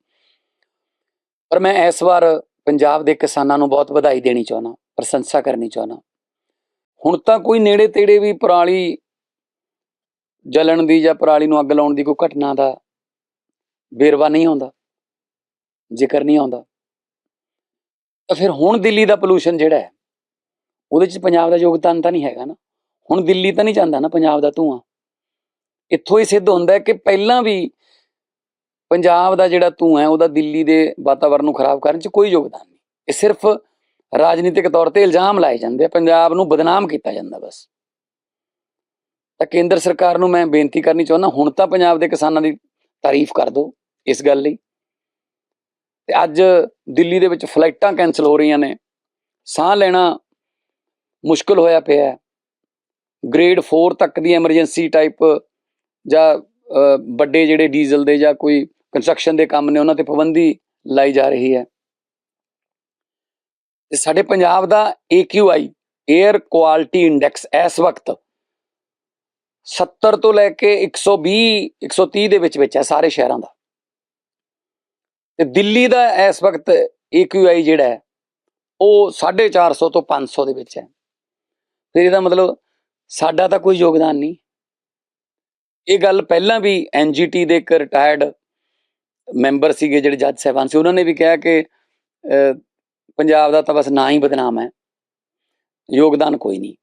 ਪਰ ਮੈਂ ਇਸ ਵਾਰ ਪੰਜਾਬ ਦੇ ਕਿਸਾਨਾਂ ਨੂੰ ਬਹੁਤ ਵਧਾਈ ਦੇਣੀ ਚਾਹੁੰਦਾ, ਪ੍ਰਸ਼ੰਸਾ ਕਰਨੀ ਚਾਹੁੰਦਾ। ਹੁਣ ਤਾਂ ਕੋਈ ਨੇੜੇ ਤੇੜੇ ਵੀ ਪਰਾਲੀ ਜਲਣ ਦੀ ਜਾਂ ਪਰਾਲੀ ਨੂੰ ਅੱਗ ਲਾਉਣ ਦੀ ਕੋਈ ਘਟਨਾ ਦਾ ਵੇਰਵਾ ਨਹੀਂ ਆਉਂਦਾ, ਜ਼ਿਕਰ ਨਹੀਂ ਆਉਂਦਾ। ਤਾਂ ਫਿਰ ਹੁਣ ਦਿੱਲੀ ਦਾ ਪੋਲੂਸ਼ਨ ਜਿਹੜਾ ਹੈ, ਉਹਦੇ ਚ ਪੰਜਾਬ ਦਾ ਯੋਗਦਾਨ ਤਾਂ ਨਹੀਂ ਹੈਗਾ ਨਾ। ਹੁਣ ਦਿੱਲੀ ਤਾਂ ਨਹੀਂ ਜਾਂਦਾ ਨਾ ਪੰਜਾਬ ਦਾ ਧੂਆਂ। ਇੱਥੋਂ ਹੀ ਸਿੱਧ ਹੁੰਦਾ ਹੈ ਕਿ ਪਹਿਲਾਂ ਵੀ ਪੰਜਾਬ ਦਾ ਜਿਹੜਾ ਧੂੰਆਂ ਹੈ, ਉਹਦਾ ਦਿੱਲੀ ਦੇ ਵਾਤਾਵਰਣ ਨੂੰ ਖਰਾਬ ਕਰਨ 'ਚ ਕੋਈ ਯੋਗਦਾਨ ਨਹੀਂ। ਇਹ ਸਿਰਫ ਰਾਜਨੀਤਿਕ ਤੌਰ ਤੇ ਇਲਜ਼ਾਮ ਲਾਏ ਜਾਂਦੇ ਆ, ਪੰਜਾਬ ਨੂੰ ਬਦਨਾਮ ਕੀਤਾ ਜਾਂਦਾ ਬਸ। ਤਾਂ ਕੇਂਦਰ ਸਰਕਾਰ ਨੂੰ ਮੈਂ ਬੇਨਤੀ ਕਰਨੀ ਚਾਹੁੰਦਾ, ਹੁਣ ਤਾਂ ਪੰਜਾਬ ਦੇ ਕਿਸਾਨਾਂ ਦੀ ਤਾਰੀਫ ਕਰ ਦਿਓ ਇਸ ਗੱਲ ਲਈ। ਤੇ ਅੱਜ ਦਿੱਲੀ ਦੇ ਵਿੱਚ ਫਲਾਈਟਾਂ ਕੈਨਸਲ ਹੋ ਰਹੀਆਂ ਨੇ। ਸਾਹ ਲੈਣਾ ਮੁਸ਼ਕਲ ਹੋਇਆ ਪਿਆ ਹੈ। ਗ੍ਰੇਡ 4 ਤੱਕ ਦੀ ਐਮਰਜੈਂਸੀ ਟਾਈਪ ਜਾਂ ਵੱਡੇ ਜਿਹੜੇ ਡੀਜ਼ਲ ਦੇ ਜਾਂ ਕੋਈ ਕੰਸਟਰਕਸ਼ਨ ਦੇ ਕੰਮ ਨੇ, ਉਹਨਾਂ ਤੇ ਪਾਬੰਦੀ ਲਾਈ ਜਾ ਰਹੀ ਹੈ। ਤੇ ਸਾਡੇ ਪੰਜਾਬ ਦਾ AQI 에ਅਰ ਕੁਆਲਿਟੀ ਇੰਡੈਕਸ ਇਸ ਵਕਤ 70 ਤੋਂ ਲੈ ਕੇ 120 130 ਦੇ ਵਿੱਚ ਵਿੱਚ ਹੈ ਸਾਰੇ ਸ਼ਹਿਰਾਂ ਦਾ। ਤੇ ਦਿੱਲੀ ਦਾ ਇਸ ਵਕਤ AQI ਜਿਹੜਾ ਹੈ, ਉਹ 450 ਤੋਂ 500 ਦੇ ਵਿੱਚ ਹੈ। ਫਿਰ ਇਹਦਾ ਮਤਲਬ ਸਾਡਾ ਤਾਂ ਕੋਈ ਯੋਗਦਾਨ ਨਹੀਂ। ਇਹ ਗੱਲ ਪਹਿਲਾਂ ਵੀ ਐਨਜੀਟੀ ਦੇ ਇੱਕ ਰਿਟਾਇਰਡ ਮੈਂਬਰ ਸੀਗੇ ਜਿਹੜੇ ਜੱਜ ਸਾਹਿਬਾਨ ਸੀ, ਉਹਨਾਂ ਨੇ ਵੀ ਕਿਹਾ ਕਿ ਪੰਜਾਬ ਦਾ ਤਾਂ ਬਸ ਨਾਂ ਹੀ ਬਦਨਾਮ ਹੈ। ਯੋਗਦਾਨ ਕੋਈ ਨਹੀਂ।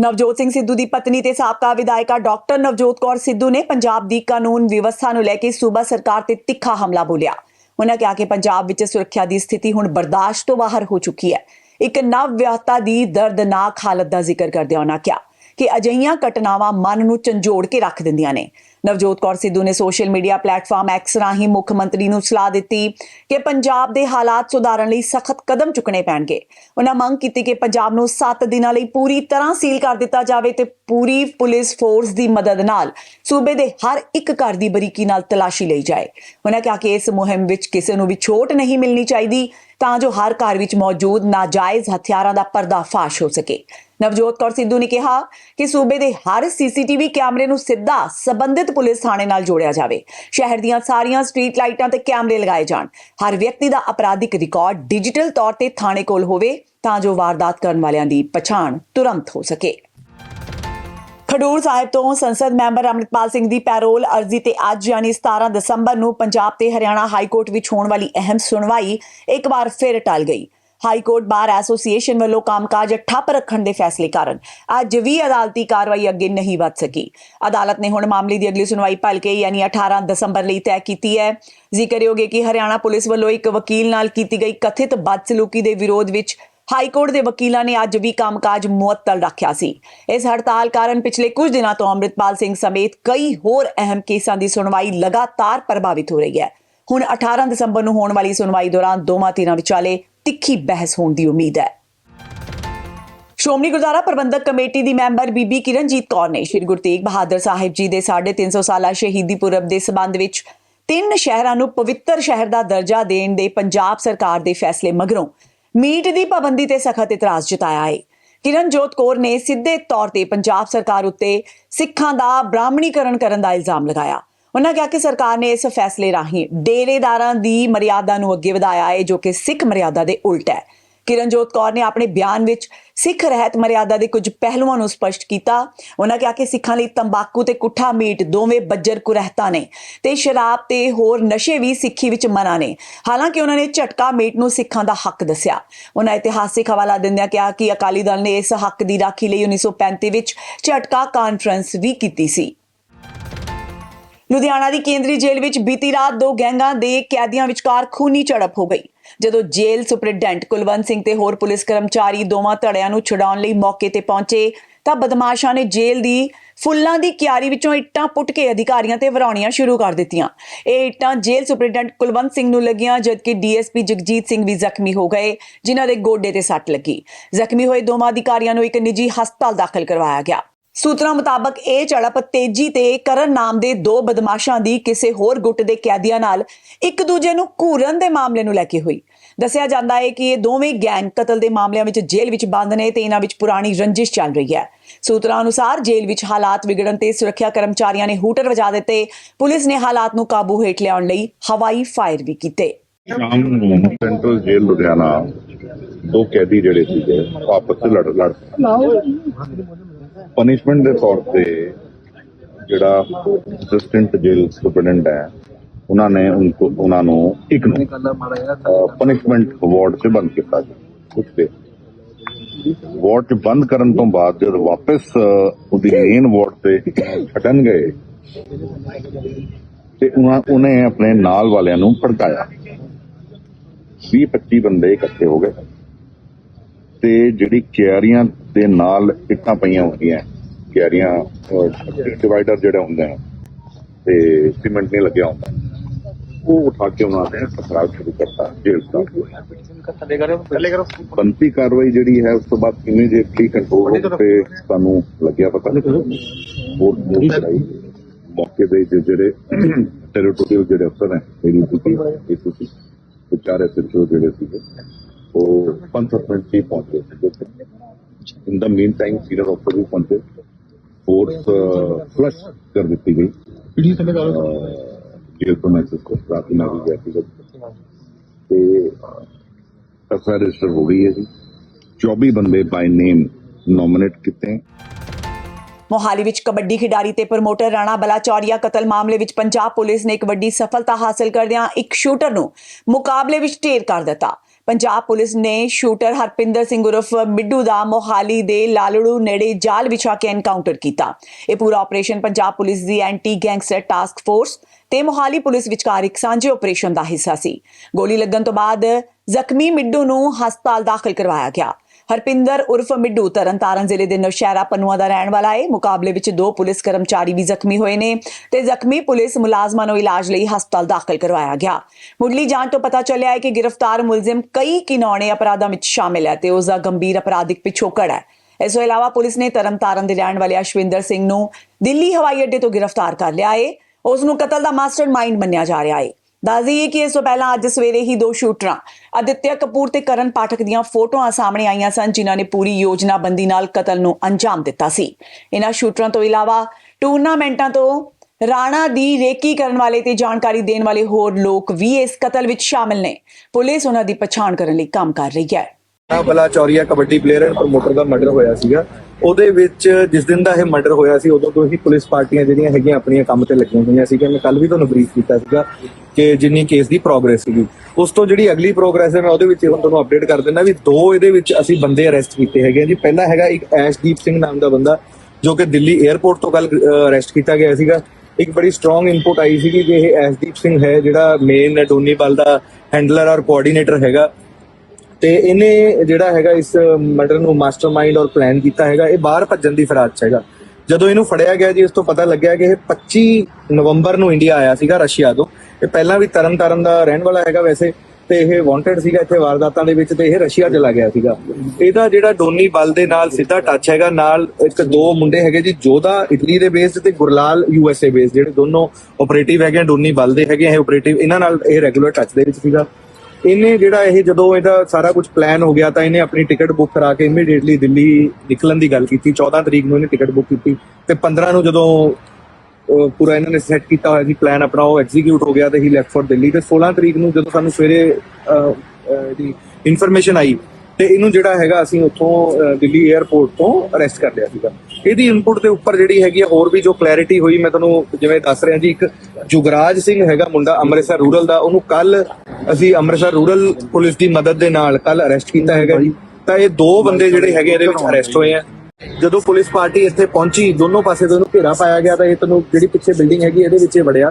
ਨਵਜੋਤ ਸਿੰਘ ਸਿੱਧੂ ਦੀ ਪਤਨੀ ਤੇ ਸਾਬਕਾ ਵਿਧਾਇਕਾ ਡਾਕਟਰ ਨਵਜੋਤ ਕੌਰ ਸਿੱਧੂ ਨੇ ਪੰਜਾਬ ਦੀ ਕਾਨੂੰਨ ਵਿਵਸਥਾ ਨੂੰ ਲੈ ਕੇ ਸੂਬਾ ਸਰਕਾਰ ਤੇ ਤਿੱਖਾ ਹਮਲਾ ਬੋਲਿਆ। ਉਹਨਾਂ ਕਿਹਾ ਕਿ ਪੰਜਾਬ ਵਿੱਚ ਸੁਰੱਖਿਆ ਦੀ ਸਥਿਤੀ ਹੁਣ ਬਰਦਾਸ਼ਤ ਤੋਂ ਬਾਹਰ ਹੋ ਚੁੱਕੀ ਹੈ। ਇੱਕ ਨਵ ਵਿਆਹਤਾ ਦੀ ਦਰਦਨਾਕ ਹਾਲਤ ਦਾ ਜ਼ਿਕਰ ਕਰਦਿਆਂ ਉਹਨਾਂ ਕਿਹਾ। ਕਿ ਅਜਿਹੀਆਂ ਘਟਨਾਵਾਂ ਮਨ ਨੂੰ ਝੰਜੋੜ ਕੇ ਰੱਖ ਦਿੰਦੀਆਂ ਨੇ। ਨਵਜੋਤ ਕੌਰ ਸਿੱਧੂ ਨੇ ਸੋਸ਼ਲ ਮੀਡੀਆ ਪਲੇਟਫਾਰਮ ਐਕਸ ਰਾਹੀਂ ਮੁੱਖ ਮੰਤਰੀ ਨੂੰ ਸਲਾਹ ਦਿੱਤੀ ਕਿ ਪੰਜਾਬ ਦੇ ਹਾਲਾਤ ਸੁਧਾਰਨ ਲਈ ਸਖਤ ਕਦਮ ਚੁੱਕਣੇ ਪੈਣਗੇ। ਉਹਨਾਂ ਮੰਗ ਕੀਤੀ ਕਿ ਪੰਜਾਬ ਨੂੰ 7 ਦਿਨਾਂ ਲਈ ਪੂਰੀ ਤਰ੍ਹਾਂ ਸੀਲ ਕਰ ਦਿੱਤਾ ਜਾਵੇ ਤੇ ਪੂਰੀ ਪੁਲਿਸ ਫੋਰਸ ਦੀ ਮਦਦ ਨਾਲ ਸੂਬੇ ਦੇ ਹਰ ਇੱਕ ਘਰ ਦੀ ਬਰੀਕੀ ਨਾਲ ਤਲਾਸ਼ੀ ਲਈ ਜਾਏ। ਉਹਨਾਂ ਕਿਹਾ ਕਿ ਇਸ ਮੁਹਿੰਮ ਵਿੱਚ ਕਿਸੇ ਨੂੰ ਵੀ ਛੋਟ ਨਹੀਂ ਮਿਲਣੀ ਚਾਹੀਦੀ ਤਾਂ ਜੋ ਹਰ ਘਰ ਵਿੱਚ ਮੌਜੂਦ ਨਾਜਾਇਜ਼ ਹਥਿਆਰਾਂ ਦਾ ਪਰਦਾਫਾਸ਼ ਹੋ ਸਕੇ। ਨਵਜੋਤ ਕੌਰ ਸਿੱਧੂ ਨੇ ਕਿਹਾ ਕਿ ਸੂਬੇ ਦੇ ਹਰ ਸੀਸੀਟੀਵੀ ਕੈਮਰੇ ਨੂੰ ਸਿੱਧਾ ਸਬੰਧਿਤ ਪੁਲਿਸ ਥਾਣੇ ਨਾਲ ਜੋੜਿਆ ਜਾਵੇ। ਸ਼ਹਿਰ ਦੀਆਂ ਸਾਰੀਆਂ ਸਟਰੀਟ ਲਾਈਟਾਂ ਤੇ ਕੈਮਰੇ ਲਗਾਏ ਜਾਣ। ਹਰ ਵਿਅਕਤੀ ਦਾ ਅਪਰਾਧਿਕ ਰਿਕਾਰਡ ਡਿਜੀਟਲ ਤੌਰ ਤੇ ਥਾਣੇ ਕੋਲ ਹੋਵੇ ਤਾਂ ਜੋ ਵਾਰਦਾਤ ਕਰਨ ਵਾਲਿਆਂ ਦੀ ਪਛਾਣ ਤੁਰੰਤ ਹੋ ਸਕੇ। ਖਡੂਰ ਸਾਹਿਬ ਤੋਂ ਸੰਸਦ ਮੈਂਬਰ ਅਮਰਿਤਪਾਲ ਸਿੰਘ ਦੀ ਪੈਰੋਲ ਅਰਜ਼ੀ ਤੇ ਅੱਜ ਯਾਨੀ 17 ਦਸੰਬਰ ਨੂੰ ਪੰਜਾਬ ਤੇ ਹਰਿਆਣਾ ਹਾਈ ਕੋਰਟ ਵਿੱਚ ਹੋਣ ਵਾਲੀ ਅਹਿਮ ਸੁਣਵਾਈ ਇੱਕ ਵਾਰ ਫਿਰ ਟਲ ਗਈ। ਹਾਈ ਕੋਰਟ ਬਾਰ ਐਸੋਸੀਏਸ਼ਨ ਵੱਲੋਂ ਕੰਮਕਾਜ ਠੱਪ ਰੱਖਣ ਦੇ ਫੈਸਲੇ ਕਾਰਨ ਅੱਜ ਵੀ ਅਦਾਲਤੀ ਕਾਰਵਾਈ ਅੱਗੇ ਨਹੀਂ ਵਧ ਸਕੀ। ਅਦਾਲਤ ਨੇ ਹੁਣ ਮਾਮਲੇ ਦੀ ਅਗਲੀ ਸੁਣਵਾਈ ਭਲਕੇ ਯਾਨੀ 18 ਦਸੰਬਰ ਲਈ ਤੈਅ ਕੀਤੀ ਹੈ। ਜ਼ਿਕਰਯੋਗ ਹੈ ਕਿ ਹਰਿਆਣਾ ਪੁਲਿਸ ਵੱਲੋਂ ਇੱਕ ਵਕੀਲ ਨਾਲ ਕੀਤੀ ਗਈ ਕਥਿਤ ਬਦਸਲੂਕੀ ਦੇ ਵਿਰੋਧ ਵਿੱਚ ਹਾਈ ਕੋਰਟ ਦੇ ਵਕੀਲਾਂ ਨੇ ਅੱਜ ਵੀ ਕੰਮਕਾਜ ਮੁਅੱਤਲ ਰੱਖਿਆ ਸੀ। ਇਸ ਹੜਤਾਲ ਕਾਰਨ ਪਿਛਲੇ ਕੁਝ ਦਿਨਾਂ ਤੋਂ ਅੰਮ੍ਰਿਤਪਾਲ ਸਿੰਘ ਸਮੇਤ ਕਈ ਹੋਰ ਅਹਿਮ ਕੇਸਾਂ ਦੀ ਸੁਣਵਾਈ ਲਗਾਤਾਰ ਪ੍ਰਭਾਵਿਤ ਹੋ ਰਹੀ ਹੈ। ਹੁਣ 18 ਦਸੰਬਰ ਨੂੰ ਹੋਣ ਵਾਲੀ ਸੁਣਵਾਈ ਦੌਰਾਨ ਦੋਵਾਂ ਧਿਰਾਂ ਵਿਚਾਲੇ ਤਿੱਖੀ ਬਹਿਸ ਹੋਣ ਦੀ ਉਮੀਦ ਹੈ। ਸ਼੍ਰੋਮਣੀ ਗੁਰਦੁਆਰਾ ਪ੍ਰਬੰਧਕ ਕਮੇਟੀ ਦੀ ਮੈਂਬਰ ਬੀਬੀ ਕਿਰਨਜੀਤ ਕੌਰ ਨੇ ਸ਼੍ਰੀ ਗੁਰੂ ਤੇਗ ਬਹਾਦਰ ਸਾਹਿਬ ਜੀ ਦੇ 350 ਸਾਲਾ ਸ਼ਹੀਦੀ ਪੁਰਬ ਦੇ ਸਬੰਧ ਵਿੱਚ ਤਿੰਨ ਸ਼ਹਿਰਾਂ ਨੂੰ ਪਵਿੱਤਰ ਸ਼ਹਿਰ ਦਾ ਦਰਜਾ ਦੇਣ ਦੇ ਪੰਜਾਬ ਸਰਕਾਰ ਦੇ ਫੈਸਲੇ ਮਗਰੋਂ ਮੀਟ ਦੀ ਪਾਬੰਦੀ ਤੇ ਸਖਤ ਇਤਰਾਜ਼ ਜਤਾਇਆ ਹੈ ਕਿਰਨਜੋਤ ਕੌਰ ਨੇ ਸਿੱਧੇ ਤੌਰ ਤੇ ਪੰਜਾਬ ਸਰਕਾਰ ਉੱਤੇ ਸਿੱਖਾਂ ਦਾ ਬ੍ਰਾਹਮਣੀਕਰਨ ਕਰਨ ਦਾ ਇਲਜ਼ਾਮ ਲਗਾਇਆ। ਉਹਨਾਂ ਕਿਹਾ ਕਿ ਸਰਕਾਰ ਨੇ ਇਸ ਫੈਸਲੇ ਰਾਹੀਂ ਡੇਰੇਦਾਰਾਂ ਦੀ ਮਰਿਆਦਾ ਨੂੰ ਅੱਗੇ ਵਧਾਇਆ ਹੈ, ਜੋ ਕਿ ਸਿੱਖ ਮਰਿਆਦਾ ਦੇ ਉਲਟ ਹੈ। ਕਿਰਨਜੋਤ ਕੌਰ ਨੇ ਆਪਣੇ ਬਿਆਨ ਵਿੱਚ ਸਿੱਖ ਰਹਿਤ ਮਰਿਆਦਾ ਦੇ ਕੁਝ ਪਹਿਲੂਆਂ ਨੂੰ ਸਪਸ਼ਟ ਕੀਤਾ। ਉਹਨਾਂ ਕਿਹਾ ਕਿ ਸਿੱਖਾਂ ਲਈ ਤੰਬਾਕੂ ਤੇ ਕੁੱਠਾ ਮੀਟ ਦੋਵੇਂ ਬੱਜਰ ਕੁਰਹਿਤਾ ਨੇ ਤੇ ਸ਼ਰਾਬ ਤੇ ਹੋਰ ਨਸ਼ੇ ਵੀ ਸਿੱਖੀ ਵਿੱਚ ਮਨਾ ਨੇ। ਹਾਲਾਂਕਿ ਉਹਨਾਂ ਨੇ ਝਟਕਾ ਮੀਟ ਨੂੰ ਸਿੱਖਾਂ ਦਾ ਹੱਕ ਦੱਸਿਆ। ਉਹਨਾਂ ਇਤਿਹਾਸਿਕ ਹਵਾਲਾ ਦਿੰਦਿਆਂ ਕਿਹਾ ਕਿ ਅਕਾਲੀ ਦਲ ਨੇ ਇਸ ਹੱਕ ਦੀ ਰਾਖੀ ਲਈ 1935 ਵਿੱਚ ਝਟਕਾ ਕਾਨਫਰੰਸ ਵੀ ਕੀਤੀ ਸੀ। ਲੁਧਿਆਣਾ ਦੀ ਕੇਂਦਰੀ ਜੇਲ੍ਹ ਵਿੱਚ ਬੀਤੀ ਰਾਤ ਦੋ ਗੈਂਗਾਂ ਦੇ ਕੈਦੀਆਂ ਵਿਚਕਾਰ ਖੂਨੀ ਝੜਪ ਹੋ ਗਈ, ਜਦੋਂ ਜੇਲ੍ਹ ਸੁਪਰਡੈਂਟ ਕੁਲਵੰਤ ਸਿੰਘ ਤੇ ਹੋਰ ਪੁਲਿਸ ਕਰਮਚਾਰੀ ਦੋਵਾਂ ਧੜਿਆਂ ਨੂੰ ਛੁਡਾਉਣ ਲਈ ਮੌਕੇ ਤੇ ਪਹੁੰਚੇ, ਤਾਂ ਬਦਮਾਸ਼ਾਂ ਨੇ ਜੇਲ੍ਹ ਦੀ ਫੁੱਲਾਂ ਦੀ ਕਿਆਰੀ ਵਿੱਚੋਂ ਇੱਟਾਂ ਪੁੱਟ ਕੇ ਅਧਿਕਾਰੀਆਂ ਤੇ ਵਰਾਉਣੀਆਂ ਸ਼ੁਰੂ ਕਰ ਦਿੱਤੀਆਂ। ਇਹ ਇੱਟਾਂ ਜੇਲ੍ਹ ਸੁਪਰਡੈਂਟ ਕੁਲਵੰਤ ਸਿੰਘ ਨੂੰ ਲੱਗੀਆਂ, ਜਦਕਿ ਡੀਐਸਪੀ ਜਗਜੀਤ ਸਿੰਘ ਵੀ ਜ਼ਖਮੀ ਹੋ ਗਏ, ਜਿਨ੍ਹਾਂ ਦੇ ਗੋਡੇ ਤੇ ਸੱਟ ਲੱਗੀ। ਜ਼ਖਮੀ ਹੋਏ ਦੋਵਾਂ ਅਧਿਕਾਰੀਆਂ ਨੂੰ ਇੱਕ ਨਿੱਜੀ ਹਸਪਤਾਲ ਦਾਖਲ ਕਰਵਾਇਆ ਗਿਆ। ਸੂਤਰਾਂ ਮੁਤਾਬਕ ਇਹ ਝੜਪ ਤੇਜੀ ਤੇ ਕਰਨ ਨਾਮ ਦੇ ਦੋ ਬਦਮਾਸ਼ਾਂ ਦੀ ਕਿਸੇ ਹੋਰ ਗੁੱਟ ਦੇ ਕੈਦੀਆਂ ਨਾਲ ਇੱਕ ਦੂਜੇ ਨੂੰ ਘੂਰਨ ਦੇ ਮਾਮਲੇ ਨੂੰ ਲੈ ਕੇ ਹੋਈ। ਦੱਸਿਆ ਜਾਂਦਾ ਹੈ ਕਿ ਇਹ ਦੋਵੇਂ ਗੈਂਗ ਕਤਲ ਦੇ ਮਾਮਲਿਆਂ ਵਿੱਚ ਜੇਲ੍ਹ ਵਿੱਚ ਬੰਦ ਨੇ ਤੇ ਇਹਨਾਂ ਵਿੱਚ ਪੁਰਾਣੀ ਰੰਜਿਸ਼ ਚੱਲ ਰਹੀ ਹੈ। ਸੂਤਰਾਂ ਅਨੁਸਾਰ ਜੇਲ੍ਹ ਵਿੱਚ ਹਾਲਾਤ ਵਿਗੜਨ ਤੇ ਸੁਰੱਖਿਆ ਕਰਮਚਾਰੀਆਂ ਨੇ ਹੂਟਰ ਵਜਾ ਦਿੱਤੇ। ਪੁਲਿਸ ਨੇ ਹਾਲਾਤ ਨੂੰ ਕਾਬੂ ਹੇਠ ਲਿਆਉਣ ਲਈ ਹਵਾਈ ਫਾਇਰ ਵੀ ਕੀਤੇ। ਸ਼ਾਮ ਨੂੰ ਸੈਂਟਰਲ ਜੇਲ੍ਹ ਲੁਧਿਆਣਾ ਦੋ ਕੈਦੀ ਜਿਹੜੇ ਸੀਗੇ ਆਪਸ ਵਿੱਚ ਲੜ ਲੜ ਪਨਿਸ਼ਮੈਂਟ ਦੇ ਤੌਰ ਤੇ ਜਿਹੜਾ ਅਸਿਸਟੈਂਟ ਜੇਲ੍ਹ ਸੁਪਰਡੈਂਟ ਹੈ, ਉਹਨਾਂ ਨੇ ਉਹਨਾਂ ਨੂੰ ਇੱਕ ਨੂੰ ਪਨਿਸ਼ਮੈਂਟ ਅਵਾਰਡ ਸੇ ਬੰਦ ਕੀਤਾ ਜੀ ਕੁਝ ਦੇ ਵਾਰਡ 'ਚ ਬੰਦ ਕਰਨ ਤੋਂ ਬਾਅਦ ਜਦ ਵਾਪਸ ਉਹਦੀ ਮੇਨ ਵਾਰਡ ਤੇ ਛੱਡਣ ਗਏ, ਤੇ ਉਹਨਾਂ, ਉਹਨੇ ਆਪਣੇ ਨਾਲ ਵਾਲਿਆਂ ਨੂੰ ਭੜਕਾਇਆ। 20 25 ਬੰਦੇ ਇਕੱਠੇ ਹੋ ਗਏ। ਤੇ ਜਿਹੜੀ ਕਿਆਰੀਆਂ ਦੇ ਨਾਲ ਇੱਟਾਂ ਪਈਆਂ ਹੁੰਦੀਆਂ ਕਿਆਰੀਆਂ ਡਿਵਾਈਡਰ ਜਿਹੜੇ ਹੁੰਦੇ ਨੇ ਤੇ ਸੀਮੈਂਟ ਨਹੀਂ ਲੱਗਿਆ ਹੁੰਦਾ। ਉਹ ਉਠਾ ਕੇ ਉਹਨਾਂ ਨੇ ਪਥਰਾਵ ਸ਼ੁਰੂ ਕਰਤਾ ਜੇਲ੍ਹ ਦਾ ਬੰਤੀ ਕਾਰਵਾਈ ਜਿਹੜੀ ਹੈ ਉਸ ਤੋਂ ਬਾਅਦ ਇਮੀਡੀਏਟਲੀ ਕੰਟਰੋਲ ਤੇ ਸਾਨੂੰ ਲੱਗਿਆ ਪਤਾ ਹੋਰ ਮੌਕੇ ਦੇ ਜਿਹੜੇ ਟੈਰੀਟੋਰੀਅਲ ਜਿਹੜੇ ਅਫਸਰ ਹੈ ਮੇਰੀ ਤੁਸੀਂ ਇਹ ਤੁਸੀਂ ਤੇ ਚਾਰ ਐਸਐਚਓ ਜਿਹੜੇ ਸੀਗੇ। ਉਹ 5 ਮਿੰਟ ਹੀ ਪਹੁੰਚੇ ਸੀਗੇ। ਇਨ ਦਾ ਮੀਨ ਟਾਈਮ ਸੀਨੀਅਰ ਅਫਸਰ ਵੀ ਪਹੁੰਚੇ। ਫੋਰਸ ਫਲਸ਼ ਕਰ ਦਿੱਤੀ ਗਈ। ਪੀੜੀ ਥੱਲੇ ਕਰੋ ਜੇਲ੍ਹ ਤੋਂ ਮੈਸੇਜ ਕੋ ਰਾਤ ਨੂੰ ਵੀ ਗਿਆ ਤੇ ਐਫਆਈਆਰ ਰਜਿਸਟਰ ਹੋ ਗਈ ਹੈ ਜੀ। 24 ਬੰਦੇ ਬਾਈ ਨੇਮ ਨੋਮੀਨੇਟ ਕੀਤੇ ਹੈ। ਮੋਹਾਲੀ ਵਿੱਚ ਕਬੱਡੀ ਖਿਡਾਰੀ ਤੇ ਪ੍ਰਮੋਟਰ ਰਾਣਾ ਬਲਾਚੌਰੀਆ ਕਤਲ ਮਾਮਲੇ ਵਿੱਚ ਪੰਜਾਬ ਪੁਲਿਸ ਨੇ ਇੱਕ ਵੱਡੀ ਸਫਲਤਾ ਹਾਸਲ ਕਰਦਿਆਂ ਇੱਕ ਸ਼ੂਟਰ ਨੂੰ ਮੁਕਾਬਲੇ ਵਿੱਚ ਢੇਰ ਕਰ ਦਿੱਤਾ। ਪੰਜਾਬ ਪੁਲਿਸ ਨੇ ਸ਼ੂਟਰ ਹਰਪਿੰਦਰ ਸਿੰਘ ਉਰਫ ਮਿੱਡੂ ਦਾ ਮੋਹਾਲੀ ਦੇ ਲਾਲੜੂ ਨੇੜੇ ਜਾਲ ਵਿਛਾ ਕੇ ਐਨਕਾਊਂਟਰ ਕੀਤਾ। ਇਹ ਪੂਰਾ ਆਪਰੇਸ਼ਨ ਪੰਜਾਬ ਪੁਲਿਸ ਦੀ ਐਂਟੀ ਗੈਂਗਸਟਰ ਟਾਸਕ ਫੋਰਸ ਤੇ ਮੋਹਾਲੀ ਪੁਲਿਸ ਵਿਚਕਾਰ ਇੱਕ ਸਾਂਝੇ ਆਪਰੇਸ਼ਨ ਦਾ ਹਿੱਸਾ ਸੀ। ਗੋਲੀ ਲੱਗਣ ਤੋਂ ਬਾਅਦ ਜ਼ਖਮੀ ਮਿੱਡੂ ਨੂੰ ਹਸਪਤਾਲ ਦਾਖਲ ਕਰਵਾਇਆ ਗਿਆ। ਹਰਪਿੰਦਰ ਉਰਫ ਮਿੱਡੂ ਤਰਨਤਾਰਨ ਜ਼ਿਲ੍ਹੇ ਦੇ ਨੌਸ਼ਹਿਰਾ ਪਨੂਆ ਦਾ ਰਹਿਣ ਵਾਲਾ ਹੈ ਮੁਕਾਬਲੇ ਵਿੱਚ ਦੋ ਪੁਲਿਸ ਕਰਮਚਾਰੀ ਵੀ ਜ਼ਖਮੀ ਹੋਏ ਨੇ ਤੇ ਜ਼ਖਮੀ ਪੁਲਿਸ ਮੁਲਾਜ਼ਮਾਂ ਨੂੰ ਇਲਾਜ ਲਈ ਹਸਪਤਾਲ ਦਾਖਲ ਕਰਵਾਇਆ ਗਿਆ। ਮੁੱਢਲੀ ਜਾਂਚ ਤੋਂ ਪਤਾ ਚੱਲਿਆ ਹੈ ਕਿ ਗ੍ਰਿਫਤਾਰ ਮੁਲਜ਼ਮ ਕਈ ਕਿਨੌਣੇ ਅਪਰਾਧਾਂ ਵਿੱਚ ਸ਼ਾਮਿਲ ਹੈ ਤੇ ਉਸ ਦਾ ਗੰਭੀਰ ਅਪਰਾਧਿਕ ਪਿਛੋਕੜ ਹੈ। ਇਸ ਤੋਂ ਇਲਾਵਾ ਪੁਲਿਸ ਨੇ ਤਰਨਤਾਰਨ ਦੇ ਰਹਿਣ ਵਾਲੇ ਅਸ਼ਵਿੰਦਰ ਸਿੰਘ ਨੂੰ ਦਿੱਲੀ ਹਵਾਈ ਅੱਡੇ ਤੋਂ ਗ੍ਰਿਫਤਾਰ ਕਰ ਲਿਆ ਹੈ ਉਸ ਨੂੰ ਕਤਲ ਦਾ ਮਾਸਟਰਮਾਈਂਡ ਮੰਨਿਆ ਜਾ ਰਿਹਾ ਹੈ ਦੱਸ ਦਈਏ ਕਿ ਇਸ ਤੋਂ ਪਹਿਲਾਂ ਅੱਜ ਸਵੇਰੇ ਹੀ ਦੋ ਸ਼ੂਟਰਾਂ ਅਦਿੱਤਿਆ ਕਪੂਰ ਤੇ ਕਰਨ ਪਾਠਕ ਦੀਆਂ ਫੋਟੋਆਂ ਸਾਹਮਣੇ ਆਈਆਂ ਸਨ, ਜਿਨ੍ਹਾਂ ਨੇ ਪੂਰੀ ਯੋਜਨਾਬੰਦੀ ਨਾਲ ਕਤਲ ਨੂੰ ਅੰਜਾਮ ਦਿੱਤਾ ਸੀ। ਇਹਨਾਂ ਸ਼ੂਟਰਾਂ ਤੋਂ ਇਲਾਵਾ ਟੂਰਨਾਮੈਂਟਾਂ ਤੋਂ ਰਾਣਾ ਦੀ ਰੇਕੀ ਕਰਨ ਵਾਲੇ ਤੇ ਜਾਣਕਾਰੀ ਦੇਣ ਵਾਲੇ ਹੋਰ ਲੋਕ ਵੀ ਇਸ ਕਤਲ ਵਿੱਚ ਸ਼ਾਮਿਲ ਨੇ। ਪੁਲਿਸ ਉਹਨਾਂ ਦੀ ਪਛਾਣ ਕਰਨ ਲਈ ਕੰਮ ਕਰ ਰਹੀ ਹੈ। Rana Balachauria kabaddi player and promoter the murder ਹੋਇਆ ਸੀਗਾ। ਉਹਦੇ ਵਿੱਚ ਜਿਸ ਦਿਨ ਦਾ ਇਹ ਮਰਡਰ ਹੋਇਆ ਸੀ, ਉਦੋਂ ਤੋਂ ਹੀ ਪੁਲਿਸ ਪਾਰਟੀਆਂ ਜਿਹੜੀਆਂ ਹੈਗੀਆਂ ਆਪਣੀਆਂ ਕੰਮ ਤੇ ਲੱਗੀਆਂ ਹੋਈਆਂ ਸੀਗੀਆਂ। ਮੈਂ ਕੱਲ ਵੀ ਤੁਹਾਨੂੰ ਬਰੀਫ ਕੀਤਾ ਸੀਗਾ ਕਿ ਜਿੰਨੀ ਕੇਸ ਦੀ ਪ੍ਰੋਗਰੈਸ ਸੀਗੀ। ਉਸ ਤੋਂ ਜਿਹੜੀ ਅਗਲੀ ਪ੍ਰੋਗਰੈਸ ਹੈ, ਮੈਂ ਉਹਦੇ ਵਿੱਚ ਹੁਣ ਤੁਹਾਨੂੰ ਅਪਡੇਟ ਕਰ ਦਿੰਦਾ ਵੀ ਦੋ ਇਹਦੇ ਵਿੱਚ ਅਸੀਂ ਬੰਦੇ ਅਰੈਸਟ ਕੀਤੇ ਹੈਗੇ ਜੀ। ਪਹਿਲਾ ਹੈਗਾ ਇੱਕ ਐਸ਼ਦੀਪ ਸਿੰਘ ਨਾਮ ਦਾ ਬੰਦਾ, ਜੋ ਕਿ ਦਿੱਲੀ 에ਅਰਪੋਰਟ ਤੋਂ ਕੱਲ ਅਰੈਸਟ ਕੀਤਾ ਗਿਆ ਸੀਗਾ। ਇੱਕ ਬੜੀ ਸਟਰੋਂਗ ਇਨਪੁਟ ਆਈ ਸੀਗੀ ਕਿ ਇਹ ਐਸ਼ਦੀਪ ਸਿੰਘ ਹੈ, ਜਿਹੜਾ ਮੇਨ ਡੋਨੀਬਲ ਦਾ ਹੈਂਡਲਰ ਔਰ ਕੋਆਰਡੀਨੇਟਰ ਹੈਗਾ। ਤੇ ਇਹਨੇ ਜਿਹੜਾ ਹੈਗਾ ਇਸ ਮਰਡਰ ਨੂੰ ਮਾਸਟਰਮਾਈਂਡ ਔਰ ਪਲਾਨ ਕੀਤਾ ਹੈਗਾ, ਇਹ ਬਾਹਰ ਭੱਜਣ ਦੀ ਫਿਰਾਕ 'ਚ ਹੈਗਾ। ਜਦੋਂ ਇਹਨੂੰ ਫੜਿਆ ਗਿਆ ਜੀ ਇਸ ਤੋਂ ਪਤਾ ਲੱਗਿਆ ਕਿ ਇਹ 25 ਨਵੰਬਰ ਨੂੰ ਇੰਡੀਆ ਆਇਆ ਸੀਗਾ, ਰਸ਼ੀਆ ਤੋਂ। ਇਹ ਪਹਿਲਾਂ ਵੀ ਤਰਨ ਦਾ ਰਹਿਣ ਵਾਲਾ ਹੈਗਾ ਵੈਸੇ, ਤੇ ਇਹ ਵਾਂਟਡ ਸੀਗਾ ਇੱਥੇ ਵਾਰਦਾਤਾਂ ਦੇ ਵਿੱਚ, ਤੇ ਇਹ ਰਸ਼ੀਆ ਚਲਾ ਗਿਆ ਸੀਗਾ। ਇਹਦਾ ਜਿਹੜਾ ਡੋਨੀ ਬਲ ਦੇ ਨਾਲ ਸਿੱਧਾ ਟੱਚ ਹੈਗਾ, ਨਾਲ ਇੱਕ ਦੋ ਮੁੰਡੇ ਹੈਗੇ ਜੀ, ਜੋਧਾ ਇਟਲੀ ਦੇ ਬੇਸਡ ਤੇ ਗੁਰਲਾਲ ਯੂ ਏ ਬੇਸਡ ਜਿਹੜੇ ਦੋਨੋਂ ਆਪਰੇਟਿਵ ਹੈਗੇ ਡੋਨੀ ਬਲ ਦੇ ਹੈਗੇ ਇਹ ਆਪਰੇਟਿਵ ਇਹਨਾਂ ਨਾਲ ਇਹ ਰੈਗੂਲਰ ਟੱਚ ਦੇ ਵਿੱਚ ਸੀਗਾ। ਇਹਨੇ ਜਿਹੜਾ ਇਹ ਜਦੋਂ ਇਹਦਾ ਸਾਰਾ ਕੁਝ ਪਲਾਨ ਹੋ ਗਿਆ ਤਾਂ ਇਹਨੇ ਆਪਣੀ ਟਿਕਟ ਬੁੱਕ ਕਰਾ ਕੇ ਇਮੀਡੀਏਟਲੀ ਦਿੱਲੀ ਨਿਕਲਣ ਦੀ ਗੱਲ ਕੀਤੀ। 14 ਤਰੀਕ ਨੂੰ ਇਹਨੇ ਟਿਕਟ ਬੁੱਕ ਕੀਤੀ ਤੇ 15 ਨੂੰ ਜਦੋਂ ਪੂਰਾ ਇਹਨਾਂ ਨੇ ਸੈੱਟ ਕੀਤਾ ਹੋਇਆ ਸੀ ਪਲਾਨ ਆਪਣਾ ਉਹ ਐਗਜ਼ੀਕਿਊਟ ਹੋ ਗਿਆ ਤੇ ਹੀ ਲੈਫਟ ਫॉर ਦਿੱਲੀ ਤੇ 16 ਤਰੀਕ ਨੂੰ ਜਦੋਂ ਸਾਨੂੰ ਸਵੇਰੇ ਦੀ ਇਨਫੋਰਮੇਸ਼ਨ ਆਈ ਤੇ ਇਹਨੂੰ ਜਿਹੜਾ ਹੈਗਾ ਅਸੀਂ ਉੱਥੋਂ ਦਿੱਲੀ 에ਅਰਪੋਰਟ ਤੋਂ ਅਰੈਸਟ ਕਰ ਲਿਆ ਸੀਗਾ। ਇਹਦੀ ਇਨਪੁਟ ਦੇ ਉੱਪਰ ਜਿਹੜੀ ਹੈਗੀ ਆ ਹੋਰ ਵੀ ਜੋ ਕਲੈਰਿਟੀ ਹੋਈ ਮੈਂ ਤੁਹਾਨੂੰ ਜਿਵੇਂ ਦੱਸ ਰਿਹਾ ਜੀ ਇੱਕ ਜੁਗਰਾਜ ਸਿੰਘ ਹੈਗਾ ਮੁੰਡਾ ਅੰਮ੍ਰਿਤਸਰ ਰੂਰਲ ਦਾ ਉਹਨੂੰ ਕੱਲ ਅਸੀਂ ਅੰਮ੍ਰਿਤਸਰ ਰੂਰਲ ਪੁਲਿਸ ਦੀ ਮਦਦ ਦੇ ਨਾਲ ਕੱਲ ਅਰੈਸਟ ਕੀਤਾ ਹੈਗਾ। ਜੀ ਤਾਂ ਇਹ ਦੋ ਬੰਦੇ ਜਿਹੜੇ ਹੈਗੇ ਇਹਦੇ ਵਿੱਚ ਅਰੈਸਟ ਹੋਏ ਆ। ਜਦੋਂ ਪੁਲਿਸ ਪਾਰਟੀ ਇੱਥੇ ਪਹੁੰਚੀ ਦੋਨੋਂ ਪਾਸੇ ਤੋਂ ਇਹਨੂੰ ਘੇਰਾ ਪਾਇਆ ਗਿਆ ਤਾਂ ਇਹ ਤੁਹਾਨੂੰ ਜਿਹੜੀ ਪਿੱਛੇ ਬਿਲਡਿੰਗ ਹੈਗੀ ਇਹਦੇ ਵਿੱਚ ਇਹ ਵੜਿਆ।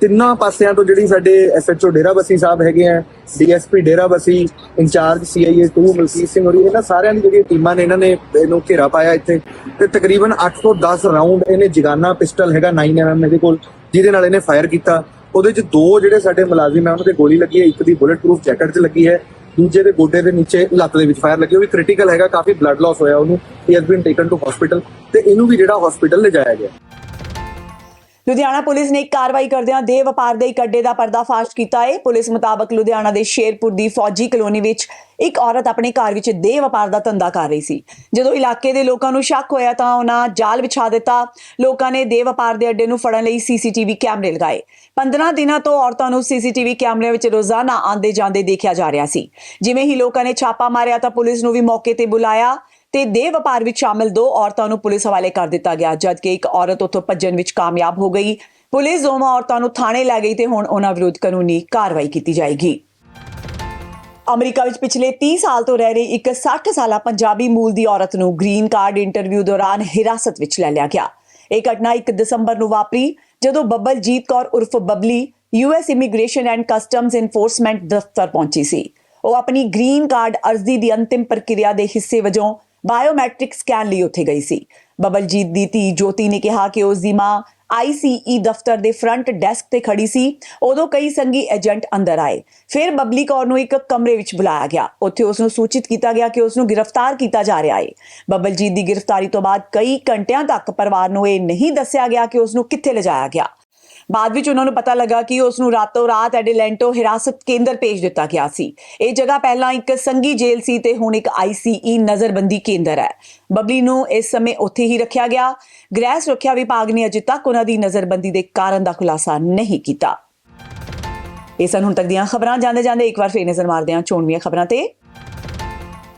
ਤਿੰਨਾਂ ਪਾਸਿਆਂ ਤੋਂ ਜਿਹੜੀ ਸਾਡੇ ਐਸਐਚਓ ਡੇਰਾ ਬਸੀ ਸਾਹਿਬ ਹੈਗੇ ਆ, DSP Dera Bassi incharge, CIA 2 Malkit Singh ਹੋਰੀ, ਇਹਨਾਂ ਸਾਰਿਆਂ ਦੀ ਜਿਹੜੀ ਟੀਮਾਂ ਨੇ, ਇਹਨਾਂ ਨੇ ਇਹਨੂੰ ਘੇਰਾ ਪਾਇਆ ਇੱਥੇ। ਤੇ ਤਕਰੀਬਨ 8 ਤੋਂ 10 ਰਾਉਂਡ ਇਹਨੇ ਜਗਾਨਾ ਪਿਸਟਲ ਹੈਗਾ 9mm ਇਹਦੇ ਕੋਲ, ਜਿਹਦੇ ਨਾਲ ਇਹਨੇ ਫਾਇਰ ਕੀਤਾ। ਉਹਦੇ ਚ ਦੋ ਜਿਹੜੇ ਸਾਡੇ ਮੁਲਾਜ਼ਮ ਹੈ ਉਹਨਾਂ ਤੇ ਗੋਲੀ ਲੱਗੀ ਹੈ, ਇੱਕ ਦੀ ਬੁਲੇਟ ਪ੍ਰੂਫ ਜੈਕਟ 'ਚ ਲੱਗੀ ਹੈ, ਦੂਜੇ ਦੇ ਗੋਡੇ ਦੇ ਨੀਚੇ ਲੱਤ ਦੇ ਵਿੱਚ ਫਾਇਰ ਲੱਗੀ ਉਹ ਵੀ ਕ੍ਰਿਟੀਕਲ ਹੈਗਾ, ਕਾਫੀ ਬਲੱਡ ਲਾਸ ਹੋਇਆ ਉਹਨੂੰ। He has been taken to hospital ਤੇ ਇਹਨੂੰ ਵੀ ਜਿਹੜਾ ਹਸਪੀਟਲ ਲਿਜਾਇਆ ਗਿਆ। ਲੁਧਿਆਣਾ ਪੁਲਿਸ ਨੇ ਇੱਕ ਕਾਰਵਾਈ ਕਰਦਿਆਂ ਦੇਹ ਵਪਾਰ ਦੇ ਇੱਕ ਅੱਡੇ ਦਾ ਪਰਦਾਫਾਸ਼ ਕੀਤਾ। ਹੈ ਪੁਲਿਸ ਮੁਤਾਬਕ ਲੁਧਿਆਣਾ ਦੇ ਸ਼ੇਰਪੁਰ ਦੀ ਫੌਜੀ ਕਲੋਨੀ ਵਿੱਚ ਇੱਕ ਔਰਤ ਆਪਣੇ ਘਰ ਵਿੱਚ ਦੇਹ ਵਪਾਰ ਦਾ ਧੰਦਾ ਕਰ ਰਹੀ ਸੀ। ਜਦੋਂ ਇਲਾਕੇ ਦੇ ਲੋਕਾਂ ਨੂੰ ਸ਼ੱਕ ਹੋਇਆ ਤਾਂ ਉਹਨਾਂ ਜਾਲ ਵਿਛਾ ਦਿੱਤਾ। ਲੋਕਾਂ ਨੇ ਦੇਹ ਵਪਾਰ ਦੇ ਅੱਡੇ ਨੂੰ ਫੜਨ ਲਈ ਸੀਸੀਟੀਵੀ ਕੈਮਰੇ ਲਗਾਏ। 15 ਦਿਨਾਂ ਤੋਂ ਔਰਤਾਂ ਨੂੰ ਸੀਸੀਟੀਵੀ ਕੈਮਰਿਆਂ ਵਿੱਚ ਰੋਜ਼ਾਨਾ ਆਂਦੇ ਜਾਂਦੇ ਦੇਖਿਆ ਜਾ ਰਿਹਾ ਸੀ। ਜਿਵੇਂ ਹੀ ਲੋਕਾਂ ਨੇ ਛਾਪਾ ਮਾਰਿਆ ਤਾਂ ਪੁਲਿਸ ਨੂੰ ਵੀ ਮੌਕੇ ਤੇ ਬੁਲਾਇਆ। ਤੇ ਦੇਹ ਵਪਾਰ ਵਿੱਚ ਸ਼ਾਮਲ ਦੋ ਔਰਤਾਂ ਨੂੰ ਪੁਲਿਸ ਹਵਾਲੇ ਕਰ ਦਿੱਤਾ ਗਿਆ, ਜਦਕਿ ਇੱਕ ਔਰਤ ਉੱਥੋਂ ਭੱਜਣ ਵਿੱਚ ਕਾਮਯਾਬ ਹੋ ਗਈ। ਪੁਲਿਸ ਦੋਵਾਂ ਔਰਤਾਂ ਨੂੰ ਥਾਣੇ ਲੈ ਗਈ ਤੇ ਹੁਣ ਉਹਨਾਂ ਵਿਰੁੱਧ ਕਾਨੂੰਨੀ ਕਾਰਵਾਈ ਕੀਤੀ ਜਾਏਗੀ। ਅਮਰੀਕਾ ਵਿੱਚ ਪਿਛਲੇ 30 ਸਾਲ ਤੋਂ ਰਹਿ ਰਹੀ ਇੱਕ 60 ਸਾਲਾ ਪੰਜਾਬੀ ਮੂਲ ਦੀ ਔਰਤ ਨੂੰ ਗ੍ਰੀਨ ਕਾਰਡ ਇੰਟਰਵਿਊ ਦੌਰਾਨ ਹਿਰਾਸਤ ਵਿੱਚ ਲੈ ਲਿਆ ਗਿਆ। ਇਹ ਘਟਨਾ 1 ਦਸੰਬਰ ਨੂੰ ਵਾਪਰੀ, ਜਦੋਂ ਬੱਬਲਜੀਤ ਕੌਰ ਉਰਫ Babli US immigration and customs enforcement ਦਫ਼ਤਰ ਪਹੁੰਚੀ ਸੀ। ਉਹ ਆਪਣੀ ਗ੍ਰੀਨ ਕਾਰਡ ਅਰਜ਼ੀ ਦੀ ਅੰਤਿਮ ਪ੍ਰਕਿਰਿਆ ਦੇ ਹਿੱਸੇ ਵਜੋਂ ਬਾਇਓਮੈਟ੍ਰਿਕ ਸਕੈਨ ਲਈ ਉੱਥੇ ਗਈ ਸੀ। ਬਬਲਜੀਤ ਦੀ ਧੀ ਜੋਤੀ ਨੇ ਕਿਹਾ ਕਿ ਉਸ ਦੀ ਮਾਂ ਆਈਸੀਈ ਦਫ਼ਤਰ ਦੇ ਫਰੰਟ ਡੈਸਕ ਤੇ ਖੜੀ ਸੀ। ਉਦੋਂ ਕਈ ਸੰਗੀ ਏਜੰਟ ਅੰਦਰ ਆਏ। ਫਿਰ ਬਬਲੀ ਕੌਰ ਨੂੰ ਇੱਕ ਕਮਰੇ ਵਿੱਚ ਬੁਲਾਇਆ ਗਿਆ। ਉੱਥੇ ਉਸ ਨੂੰ ਸੂਚਿਤ ਕੀਤਾ ਗਿਆ ਕਿ ਉਸ ਨੂੰ ਗ੍ਰਿਫਤਾਰ ਕੀਤਾ ਜਾ ਰਿਹਾ ਹੈ ਬਬਲਜੀਤ ਦੀ ਗ੍ਰਿਫਤਾਰੀ ਤੋਂ ਬਾਅਦ ਕਈ ਘੰਟਿਆਂ ਤੱਕ ਪਰਿਵਾਰ ਨੂੰ ਇਹ ਨਹੀਂ ਦੱਸਿਆ ਗਿਆ ਕਿ ਉਸ ਨੂੰ ਕਿੱਥੇ ਲਿਜਾਇਆ ਗਿਆ। ਬਾਅਦ ਵਿੱਚ ਉਹਨਾਂ ਨੂੰ ਪਤਾ ਲੱਗਾ ਕਿ ਉਸ ਨੂੰ ਰਾਤੋਂ ਰਾਤ ਐਡੀਲੈਂਟੋ ਹਿਰਾਸਤ ਕੇਂਦਰ ਭੇਜ ਦਿੱਤਾ ਗਿਆ ਸੀ। ਇਹ ਜਗ੍ਹਾ ਪਹਿਲਾਂ ਇੱਕ ਸੰਗੀ ਜੇਲ੍ਹ ਸੀ ਤੇ ਹੁਣ ਇੱਕ ਆਈਸੀਈ ਨਜ਼ਰਬੰਦੀ ਕੇਂਦਰ ਹੈ। ਬਬਲੀ ਨੂੰ ਇਸ ਸਮੇਂ ਉੱਥੇ ਹੀ ਰੱਖਿਆ ਗਿਆ। ਗ੍ਰਹਿ ਸੁਰੱਖਿਆ ਵਿਭਾਗ ਨੇ ਅਜੇ ਤੱਕ ਉਹਨਾਂ ਦੀ ਨਜ਼ਰਬੰਦੀ ਦੇ ਕਾਰਨ ਦਾ ਖੁਲਾਸਾ ਨਹੀਂ ਕੀਤਾ। ਇਹ ਸਨ ਹੁਣ ਤੱਕ ਦੀਆਂ ਖਬਰਾਂ। ਜਾਂਦੇ ਜਾਂਦੇ ਇੱਕ ਵਾਰ ਫੇਰ ਨਜ਼ਰ ਮਾਰਦੇ ਹਾਂ ਚੋਣਵੀਆਂ ਖਬਰਾਂ ਤੇ।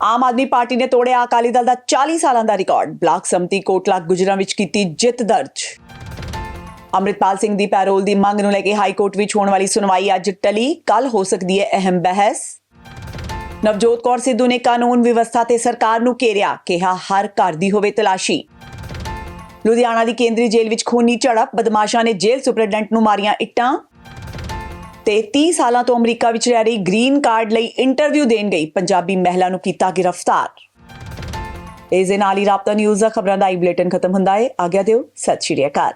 ਆਮ ਆਦਮੀ ਪਾਰਟੀ ਨੇ ਤੋੜਿਆ ਅਕਾਲੀ ਦਲ ਦਾ 40 ਸਾਲਾਂ ਦਾ ਰਿਕਾਰਡ। ਬਲਾਕ ਸੰਮਤੀ ਕੋਟਲਾ ਗੁਜਰਾਂ ਵਿੱਚ ਕੀਤੀ ਜਿੱਤ ਦਰਜ। ਅੰਮ੍ਰਿਤਪਾਲ ਸਿੰਘ ਦੀ ਪੈਰੋਲ ਦੀ ਮੰਗ ਨੂੰ ਲੈ ਕੇ ਹਾਈ ਕੋਰਟ ਵਿੱਚ ਹੋਣ ਵਾਲੀ ਸੁਣਵਾਈ ਅੱਜ ਟਲੀ। ਕੱਲ ਹੋ ਸਕਦੀ ਹੈ ਅਹਿਮ ਬਹਿਸ। ਨਵਜੋਤ ਕੌਰ ਸਿੱਧੂ ਨੇ ਕਾਨੂੰਨ ਵਿਵਸਥਾ ਤੇ ਸਰਕਾਰ ਨੂੰ ਘੇਰਿਆ, ਕਿਹਾ ਹਰ ਘਰ ਦੀ ਹੋਵੇ ਤਲਾਸ਼ੀ। ਲੁਧਿਆਣਾ ਦੀ ਕੇਂਦਰੀ ਜੇਲ੍ਹ ਵਿੱਚ ਖੂਨੀ ਝੜਪ, ਬਦਮਾਸ਼ਾਂ ਨੇ ਜੇਲ੍ਹ ਸੁਪਰਡੈਂਟ ਨੂੰ ਮਾਰੀਆਂ ਇੱਟਾਂ। ਤੇ 30 ਸਾਲਾਂ ਤੋਂ ਅਮਰੀਕਾ ਵਿੱਚ ਰਹਿ ਰਹੀ ਗ੍ਰੀਨ ਕਾਰਡ ਲਈ ਇੰਟਰਵਿਊ ਦੇਣ ਗਈ ਪੰਜਾਬੀ ਮਹਿਲਾ ਨੂੰ ਕੀਤਾ ਗ੍ਰਿਫਤਾਰ। ਇਸ ਦੇ ਨਾਲ ਹੀ ਰਾਬਤਾ ਨਿਊਜ਼ ਦਾ ਖਬਰਾਂ ਦਾ ਇਹ ਬੁਲੇਟਿਨ ਖਤਮ ਹੁੰਦਾ ਹੈ। ਆਗਿਆ ਦਿਓ, ਸਤਿ ਸ਼੍ਰੀ ਅਕਾਲ।